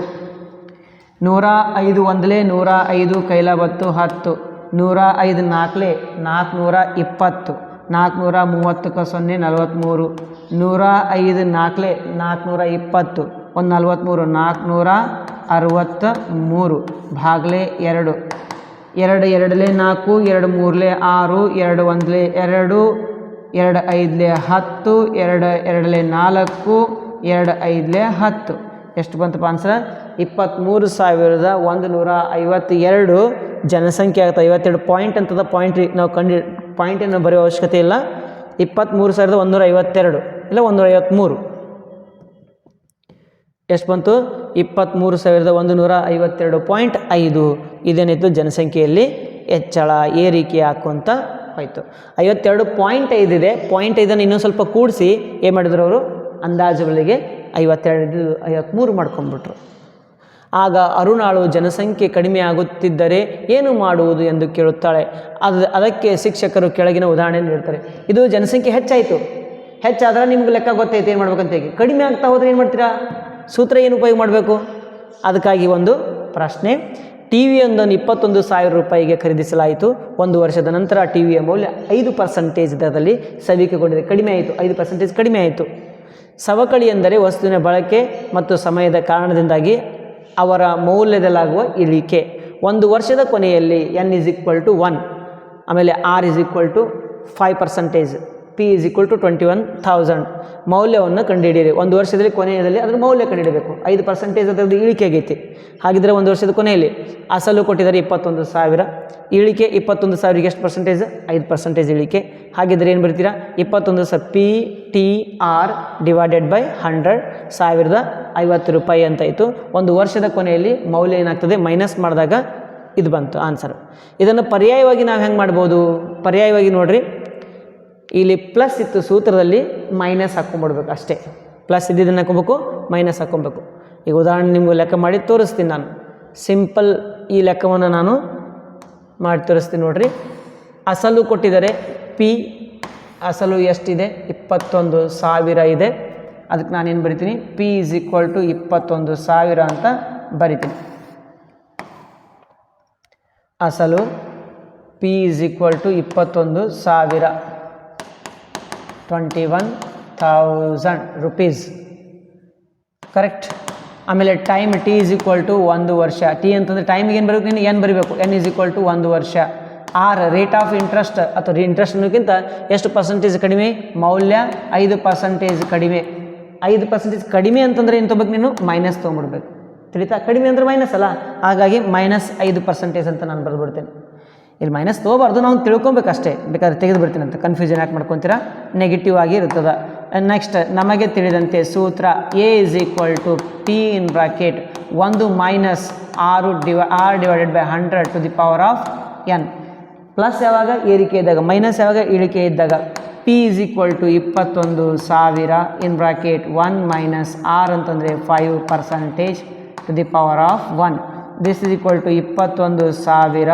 ನೂರ ಐದು ಒಂದಲೇ ನೂರ ಐದು ಕೈಲಬತ್ತು ಹತ್ತು ನೂರ ಐದು ನಾಲ್ಕಲೇ ನಾಲ್ಕುನೂರ ಇಪ್ಪತ್ತು. ನಾಲ್ಕುನೂರ ಮೂವತ್ತಕ್ಕೆ ಸೊನ್ನೆ ನಲ್ವತ್ತ್ಮೂರು ನೂರ ಐದು ನಾಲ್ಕಲೇ ನಾಲ್ಕುನೂರ ಇಪ್ಪತ್ತು. ಒಂದು ನಲ್ವತ್ತ್ಮೂರು ನಾಲ್ಕುನೂರ ಅರವತ್ತ ಮೂರು ಭಾಗಲೇ ಎರಡು. ಎರಡು, ಎರಡಲೇ ನಾಲ್ಕು, ಎರಡು ಮೂರಲೇ ಆರು, ಎರಡು ಒಂದಲೇ ಎರಡು ಎರಡು ಐದಲೆ ಹತ್ತು, ಎರಡು ಎರಡಲೆ ನಾಲ್ಕು, ಎರಡು ಐದಲೆ ಹತ್ತು. ಎಷ್ಟು ಬಂತಪ್ಪ ಆನ್ಸರ್ ಇಪ್ಪತ್ತ್ಮೂರು ಸಾವಿರದ ಒಂದು ನೂರ ಐವತ್ತೆರಡು. ಜನಸಂಖ್ಯೆ ಆಗುತ್ತೆ, ಐವತ್ತೆರಡು ಪಾಯಿಂಟ್ ಅಂತದ ಪಾಯಿಂಟ್ ನಾವು ಕಂಡು ಪಾಯಿಂಟನ್ನು ಬರೆಯೋ ಅವಶ್ಯಕತೆ ಇಲ್ಲ. ಇಪ್ಪತ್ತ್ಮೂರು ಸಾವಿರದ ಒಂದೂರ ಐವತ್ತೆರಡು ಇಲ್ಲ ಒಂದೂರ ಐವತ್ತ್ಮೂರು ಎಷ್ಟು ಬಂತು? ಇಪ್ಪತ್ತ್ಮೂರು ಸಾವಿರದ ಒಂದು ನೂರ ಐವತ್ತೆರಡು ಪಾಯಿಂಟ್ ಐದು. ಇದೇನಿತ್ತು? ಜನಸಂಖ್ಯೆಯಲ್ಲಿ ಹೆಚ್ಚಳ, ಏರಿಕೆ ಹಾಕುವಂತ ಹೋಯಿತು. ಐವತ್ತೆರಡು ಪಾಯಿಂಟ್ ಐದಿದೆ ಪಾಯಿಂಟ್ ಐದನ್ನು ಇನ್ನೂ ಸ್ವಲ್ಪ ಕೂಡಿಸಿ ಏನು ಮಾಡಿದ್ರು ಅವರು? ಅಂದಾಜುಗಳಿಗೆ ಐವತ್ತೆರಡು ಐವತ್ತ್ಮೂರು ಮಾಡ್ಕೊಂಡ್ಬಿಟ್ರು. ಆಗ ಅರುಣಾಳು ಜನಸಂಖ್ಯೆ ಕಡಿಮೆ ಆಗುತ್ತಿದ್ದರೆ ಏನು ಮಾಡುವುದು ಎಂದು ಕೇಳುತ್ತಾಳೆ. ಅದು, ಅದಕ್ಕೆ ಶಿಕ್ಷಕರು ಕೆಳಗಿನ ಉದಾಹರಣೆ ನೀಡ್ತಾರೆ. ಇದು ಜನಸಂಖ್ಯೆ ಹೆಚ್ಚಾಯಿತು. ಹೆಚ್ಚಾದ್ರೆ ನಿಮ್ಗೆ ಲೆಕ್ಕ ಗೊತ್ತೈತೆ ಏನು ಮಾಡ್ಬೇಕಂತ ಹೇಗೆ. ಕಡಿಮೆ ಆಗ್ತಾ ಹೋದ್ರೆ ಏನು ಮಾಡ್ತೀರಾ? ಸೂತ್ರ ಏನು ಉಪಯೋಗ ಮಾಡಬೇಕು? ಅದಕ್ಕಾಗಿ ಒಂದು ಪ್ರಶ್ನೆ. ಟಿ ವಿಯೊಂದನ್ನು ಇಪ್ಪತ್ತೊಂದು ಸಾವಿರ ರೂಪಾಯಿಗೆ ಖರೀದಿಸಲಾಯಿತು. ಒಂದು ವರ್ಷದ ನಂತರ ಟಿ ವಿಯ ಮೌಲ್ಯ ಐದು ಪರ್ಸೆಂಟೇಜ್ ದರದಲ್ಲಿ ಸವಿಕೆಗೊಂಡಿದೆ. ಕಡಿಮೆ ಆಯಿತು. ಐದು ಪರ್ಸೆಂಟೇಜ್ ಕಡಿಮೆ ಆಯಿತು. ಸವಕಳಿ ಎಂದರೆ ವಸ್ತುವಿನ ಬಳಕೆ ಮತ್ತು ಸಮಯದ ಕಾರಣದಿಂದಾಗಿ ಅವರ ಮೌಲ್ಯದಲ್ಲಾಗುವ ಇಳಿಕೆ. ಒಂದು ವರ್ಷದ ಕೊನೆಯಲ್ಲಿ N is equal to one ಆಮೇಲೆ R is equal to five percentage P is equal to twenty one thousand ಮೌಲ್ಯವನ್ನು ಕಂಡುಹಿಡಿಯಿರಿ. ಒಂದು ವರ್ಷದಲ್ಲಿ ಕೊನೆಯಲ್ಲಿ ಅದರ ಮೌಲ್ಯ ಕಂಡುಹಿಡಬೇಕು. ಐದು ಪರ್ಸೆಂಟೇಜ್ ಅದರದ್ದು ಇಳಿಕೆ ಆಗೈತಿ. ಹಾಗಿದ್ರೆ ಒಂದು ವರ್ಷದ ಕೊನೆಯಲ್ಲಿ ಅಸಲು ಕೊಟ್ಟಿದ್ದಾರೆ ಇಪ್ಪತ್ತೊಂದು ಸಾವಿರ. ಇಳಿಕೆ ಇಪ್ಪತ್ತೊಂದು ಸಾವಿರಕ್ಕೆ ಎಷ್ಟು ಪರ್ಸೆಂಟೇಜ್ ಐದು ಪರ್ಸೆಂಟೇಜ್ ಇಳಿಕೆ. ಹಾಗಿದ್ರೆ ಏನು ಬರ್ತೀರಾ ಇಪ್ಪತ್ತೊಂದು ಸ P T R divided by hundred ಸಾವಿರದ ಐವತ್ತು ರೂಪಾಯಿ ಅಂತಾಯಿತು ಒಂದು ವರ್ಷದ ಕೊನೆಯಲ್ಲಿ ಮೌಲ್ಯ ಏನಾಗ್ತದೆ? ಮೈನಸ್ ಮಾಡಿದಾಗ ಇದು ಬಂತು. ಆನ್ಸರ್ ಇದನ್ನು ಪರ್ಯಾಯವಾಗಿ ನಾವು ಹೆಂಗೆ ಮಾಡ್ಬೋದು? ಪರ್ಯಾಯವಾಗಿ ನೋಡ್ರಿ. ಇಲ್ಲಿ ಪ್ಲಸ್ ಇತ್ತು ಸೂತ್ರದಲ್ಲಿ ಮೈನಸ್ ಹಾಕ್ಕೊಂಬಿಡ್ಬೇಕು ಅಷ್ಟೇ. ಪ್ಲಸ್ ಇದ್ದಿದ್ದನ್ನು ಹಾಕೊಬೇಕು ಮೈನಸ್ ಹಾಕ್ಕೊಬೇಕು ಈಗ ಉದಾಹರಣೆ ನಿಮ್ಗೆ ಲೆಕ್ಕ ಮಾಡಿ ತೋರಿಸ್ತೀನಿ ನಾನು. ಸಿಂಪಲ್ ಈ ಲೆಕ್ಕವನ್ನು ನಾನು ಮಾಡಿ ತೋರಿಸ್ತೀನಿ ನೋಡ್ರಿ. ಅಸಲು ಕೊಟ್ಟಿದ್ದಾರೆ. ಪಿ ಅಸಲು ಎಷ್ಟಿದೆ? ಇಪ್ಪತ್ತೊಂದು ಸಾವಿರ ಇದೆ. ಅದಕ್ಕೆ ನಾನೇನು ಬರಿತೀನಿ? ಪಿ ಇಸ್ ಈಕ್ವಲ್ ಟು ಇಪ್ಪತ್ತೊಂದು ಸಾವಿರ ಅಂತ ಬರಿತೀನಿ. ಅಸಲು ಪಿ ಇಸ್ ಈಕ್ವಲ್ ಟು ಇಪ್ಪತ್ತೊಂದು ಸಾವಿರ. Twenty one thousand rupees correct ಆಮೇಲೆ time T is equal to ಒಂದು ವರ್ಷ. ಟಿ ಅಂತಂದರೆ ಟೈಮಿಗೆ ಏನು ಬರಬೇಕು ನೀನು ಏನು ಬರೀಬೇಕು. ಎನ್ ಈಸ್ ಈಕ್ವಲ್ ಟು ಒಂದು ವರ್ಷ. ಆರ್ ರೇಟ್ ಆಫ್ ಇಂಟ್ರೆಸ್ಟ್ ಅಥವಾ ಇಂಟ್ರೆಸ್ಟ್ ಅನ್ನೋಕ್ಕಿಂತ ಎಷ್ಟು ಪರ್ಸೆಂಟೇಜ್ ಕಡಿಮೆ? ಮೌಲ್ಯ ಐದು ಪರ್ಸೆಂಟೇಜ್ ಕಡಿಮೆ. ಐದು ಪರ್ಸೆಂಟೇಜ್ ಕಡಿಮೆ ಅಂತಂದರೆ ಏನು ತೊಗೊಬೇಕು ನೀನು? ಮೈನಸ್ ತೊಗೊಂಬಿಡ್ಬೇಕು ತಿಳಿತಾ? ಕಡಿಮೆ ಅಂದರೆ ಮೈನಸ್ ಅಲ್ಲ? ಹಾಗಾಗಿ ಮೈನಸ್ ಐದು ಪರ್ಸೆಂಟೇಜ್ ಅಂತ ನಾನು ಬರೆದ್ಬಿಡ್ತೇನೆ. ಇಲ್ಲಿ ಮೈನಸ್ ತೊಗೋಬಾರ್ದು ನಾವು ತಿಳ್ಕೊಬೇಕಷ್ಟೇ. ಬೇಕಾದ್ರೆ ತೆಗೆದು ಬಿಡ್ತೀನಿ ಅಂತ. ಕನ್ಫ್ಯೂಷನ್ ಯಾಕೆ ಮಾಡ್ಕೊತೀರಾ? ನೆಗೆಟಿವ್ ಆಗಿ ಇರ್ತದೆ. ನೆಕ್ಸ್ಟ್ ನಮಗೆ ತಿಳಿದಂತೆ ಸೂತ್ರ A is equal to P in bracket ಒಂದು ಮೈನಸ್ ಆರು ಡಿವ R divided by hundred to the power of N plus ಯಾವಾಗ? ಏರಿಕೆ ಇದ್ದಾಗ. ಮೈನಸ್ ಯಾವಾಗ? ಇಳಿಕೆ ಇದ್ದಾಗ. ಪಿ ಇಸ್ ಈಕ್ವಲ್ ಟು ಇಪ್ಪತ್ತೊಂದು ಸಾವಿರ in bracket one minus R ಅಂತಂದರೆ five percentage to the power of one this is equal to ಇಪ್ಪತ್ತೊಂದು ಸಾವಿರ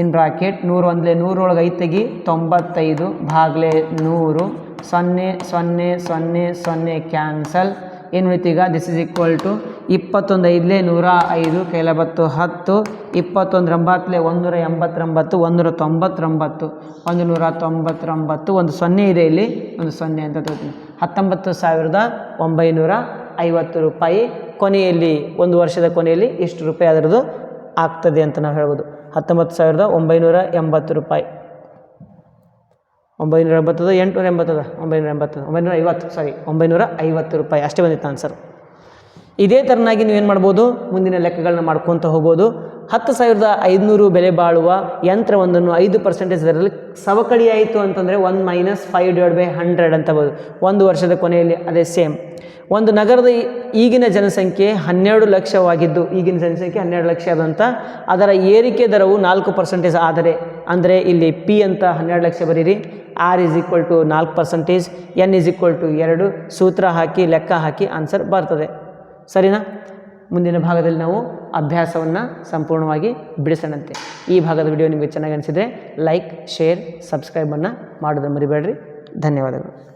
ಇನ್ ಬ್ರಾಕೆಟ್ ನೂರು ಒಂದಲೇ ನೂರೊಳಗೆ ಐದು ತೆಗಿ, ತೊಂಬತ್ತೈದು ಭಾಗಲೆ ನೂರು. ಸೊನ್ನೆ ಸೊನ್ನೆ ಸೊನ್ನೆ ಸೊನ್ನೆ ಕ್ಯಾನ್ಸಲ್. ಏನು ಉಳಿತೀಗ ದಿಸ್ ಇಸ್ ಈಕ್ವಲ್ ಟು ಇಪ್ಪತ್ತೊಂದು ಐದಲೇ ನೂರ ಐದು ಕೈಲಬತ್ತು ಹತ್ತು. ಇಪ್ಪತ್ತೊಂದರಂಬತ್ತಲೇ ಒಂದೂರ ಒಂದು ಒಂದೂರ ತೊಂಬತ್ತೊಂಬತ್ತು. ಒಂದು ನೂರ ತೊಂಬತ್ತೊಂಬತ್ತು, ಒಂದು ಸೊನ್ನೆ ಇದೆ ಇಲ್ಲಿ, ಒಂದು ಸೊನ್ನೆ ಅಂತ ತಗೋತೀನಿ ಹತ್ತೊಂಬತ್ತು ಸಾವಿರದ ಒಂಬೈನೂರ ಐವತ್ತು ರೂಪಾಯಿ ಕೊನೆಯಲ್ಲಿ, ಒಂದು ವರ್ಷದ ಕೊನೆಯಲ್ಲಿ ಇಷ್ಟು ರೂಪಾಯಿ ಅದರದ್ದು ಆಗ್ತದೆ ಅಂತ ನಾವು ಹೇಳ್ಬೋದು. ಹತ್ತೊಂಬತ್ತು ಸಾವಿರದ ಒಂಬೈನೂರ ಎಂಬತ್ತು ರೂಪಾಯಿ. ಒಂಬೈನೂರ ಎಂಬತ್ತದ, ಎಂಟುನೂರ ಎಂಬತ್ತದ, ಒಂಬೈನೂರ ಎಂಬತ್ತು ಒಂಬೈನೂರ ಐವತ್ತು ಸಾರಿ ಒಂಬೈನೂರ ಐವತ್ತು ರೂಪಾಯಿ ಅಷ್ಟೇ ಬಂದಿತ್ತು ಆನ್ಸರ್ ಇದೇ ಥರನಾಗಿ ನೀವೇನು ಮಾಡ್ಬೋದು? ಮುಂದಿನ ಲೆಕ್ಕಗಳನ್ನ ಮಾಡ್ಕೊತ ಹೋಗ್ಬೋದು ಹತ್ತು ಸಾವಿರದ ಐದುನೂರು ಬೆಲೆ ಬಾಳುವ ಯಂತ್ರವೊಂದನ್ನು ಐದು ಪರ್ಸೆಂಟೇಜ್ ದರದಲ್ಲಿ ಸವಕಳಿ ಆಯಿತು ಅಂತಂದರೆ one minus five divide by hundred ಅಂತ ಬೋದು ಒಂದು ವರ್ಷದ ಕೊನೆಯಲ್ಲಿ ಅದೇ ಸೇಮ್ ಒಂದು ನಗರದ ಈಗಿನ ಜನಸಂಖ್ಯೆ ಹನ್ನೆರಡು ಲಕ್ಷವಾಗಿದ್ದು, ಈಗಿನ ಜನಸಂಖ್ಯೆ ಹನ್ನೆರಡು ಲಕ್ಷ ಆದಂಥ ಅದರ ಏರಿಕೆ ದರವು ನಾಲ್ಕು ಪರ್ಸೆಂಟೇಜ್ ಆದರೆ, ಅಂದರೆ ಇಲ್ಲಿ ಪಿ ಅಂತ ಹನ್ನೆರಡು ಲಕ್ಷ ಬರೀರಿ. ಆರ್ ಇಸ್ ಈಕ್ವಲ್ ಟು ನಾಲ್ಕು percentage N is equal to ಎರಡು, ಸೂತ್ರ ಹಾಕಿ, ಲೆಕ್ಕ ಹಾಕಿ ಆನ್ಸರ್ ಬರ್ತದೆ. ಸರಿನಾ? ಮುಂದಿನ ಭಾಗದಲ್ಲಿ ನಾವು ಅಭ್ಯಾಸವನ್ನು ಸಂಪೂರ್ಣವಾಗಿ ಬಿಡಿಸೋಣಂತೆ. ಈ ಭಾಗದ ವಿಡಿಯೋ ನಿಮಗೆ ಚೆನ್ನಾಗಿ ಅನಿಸಿದರೆ ಲೈಕ್ ಶೇರ್ ಸಬ್ಸ್ಕ್ರೈಬನ್ನು ಮಾಡೋದನ್ನು ಮರಿಬೇಡ್ರಿ. ಧನ್ಯವಾದಗಳು.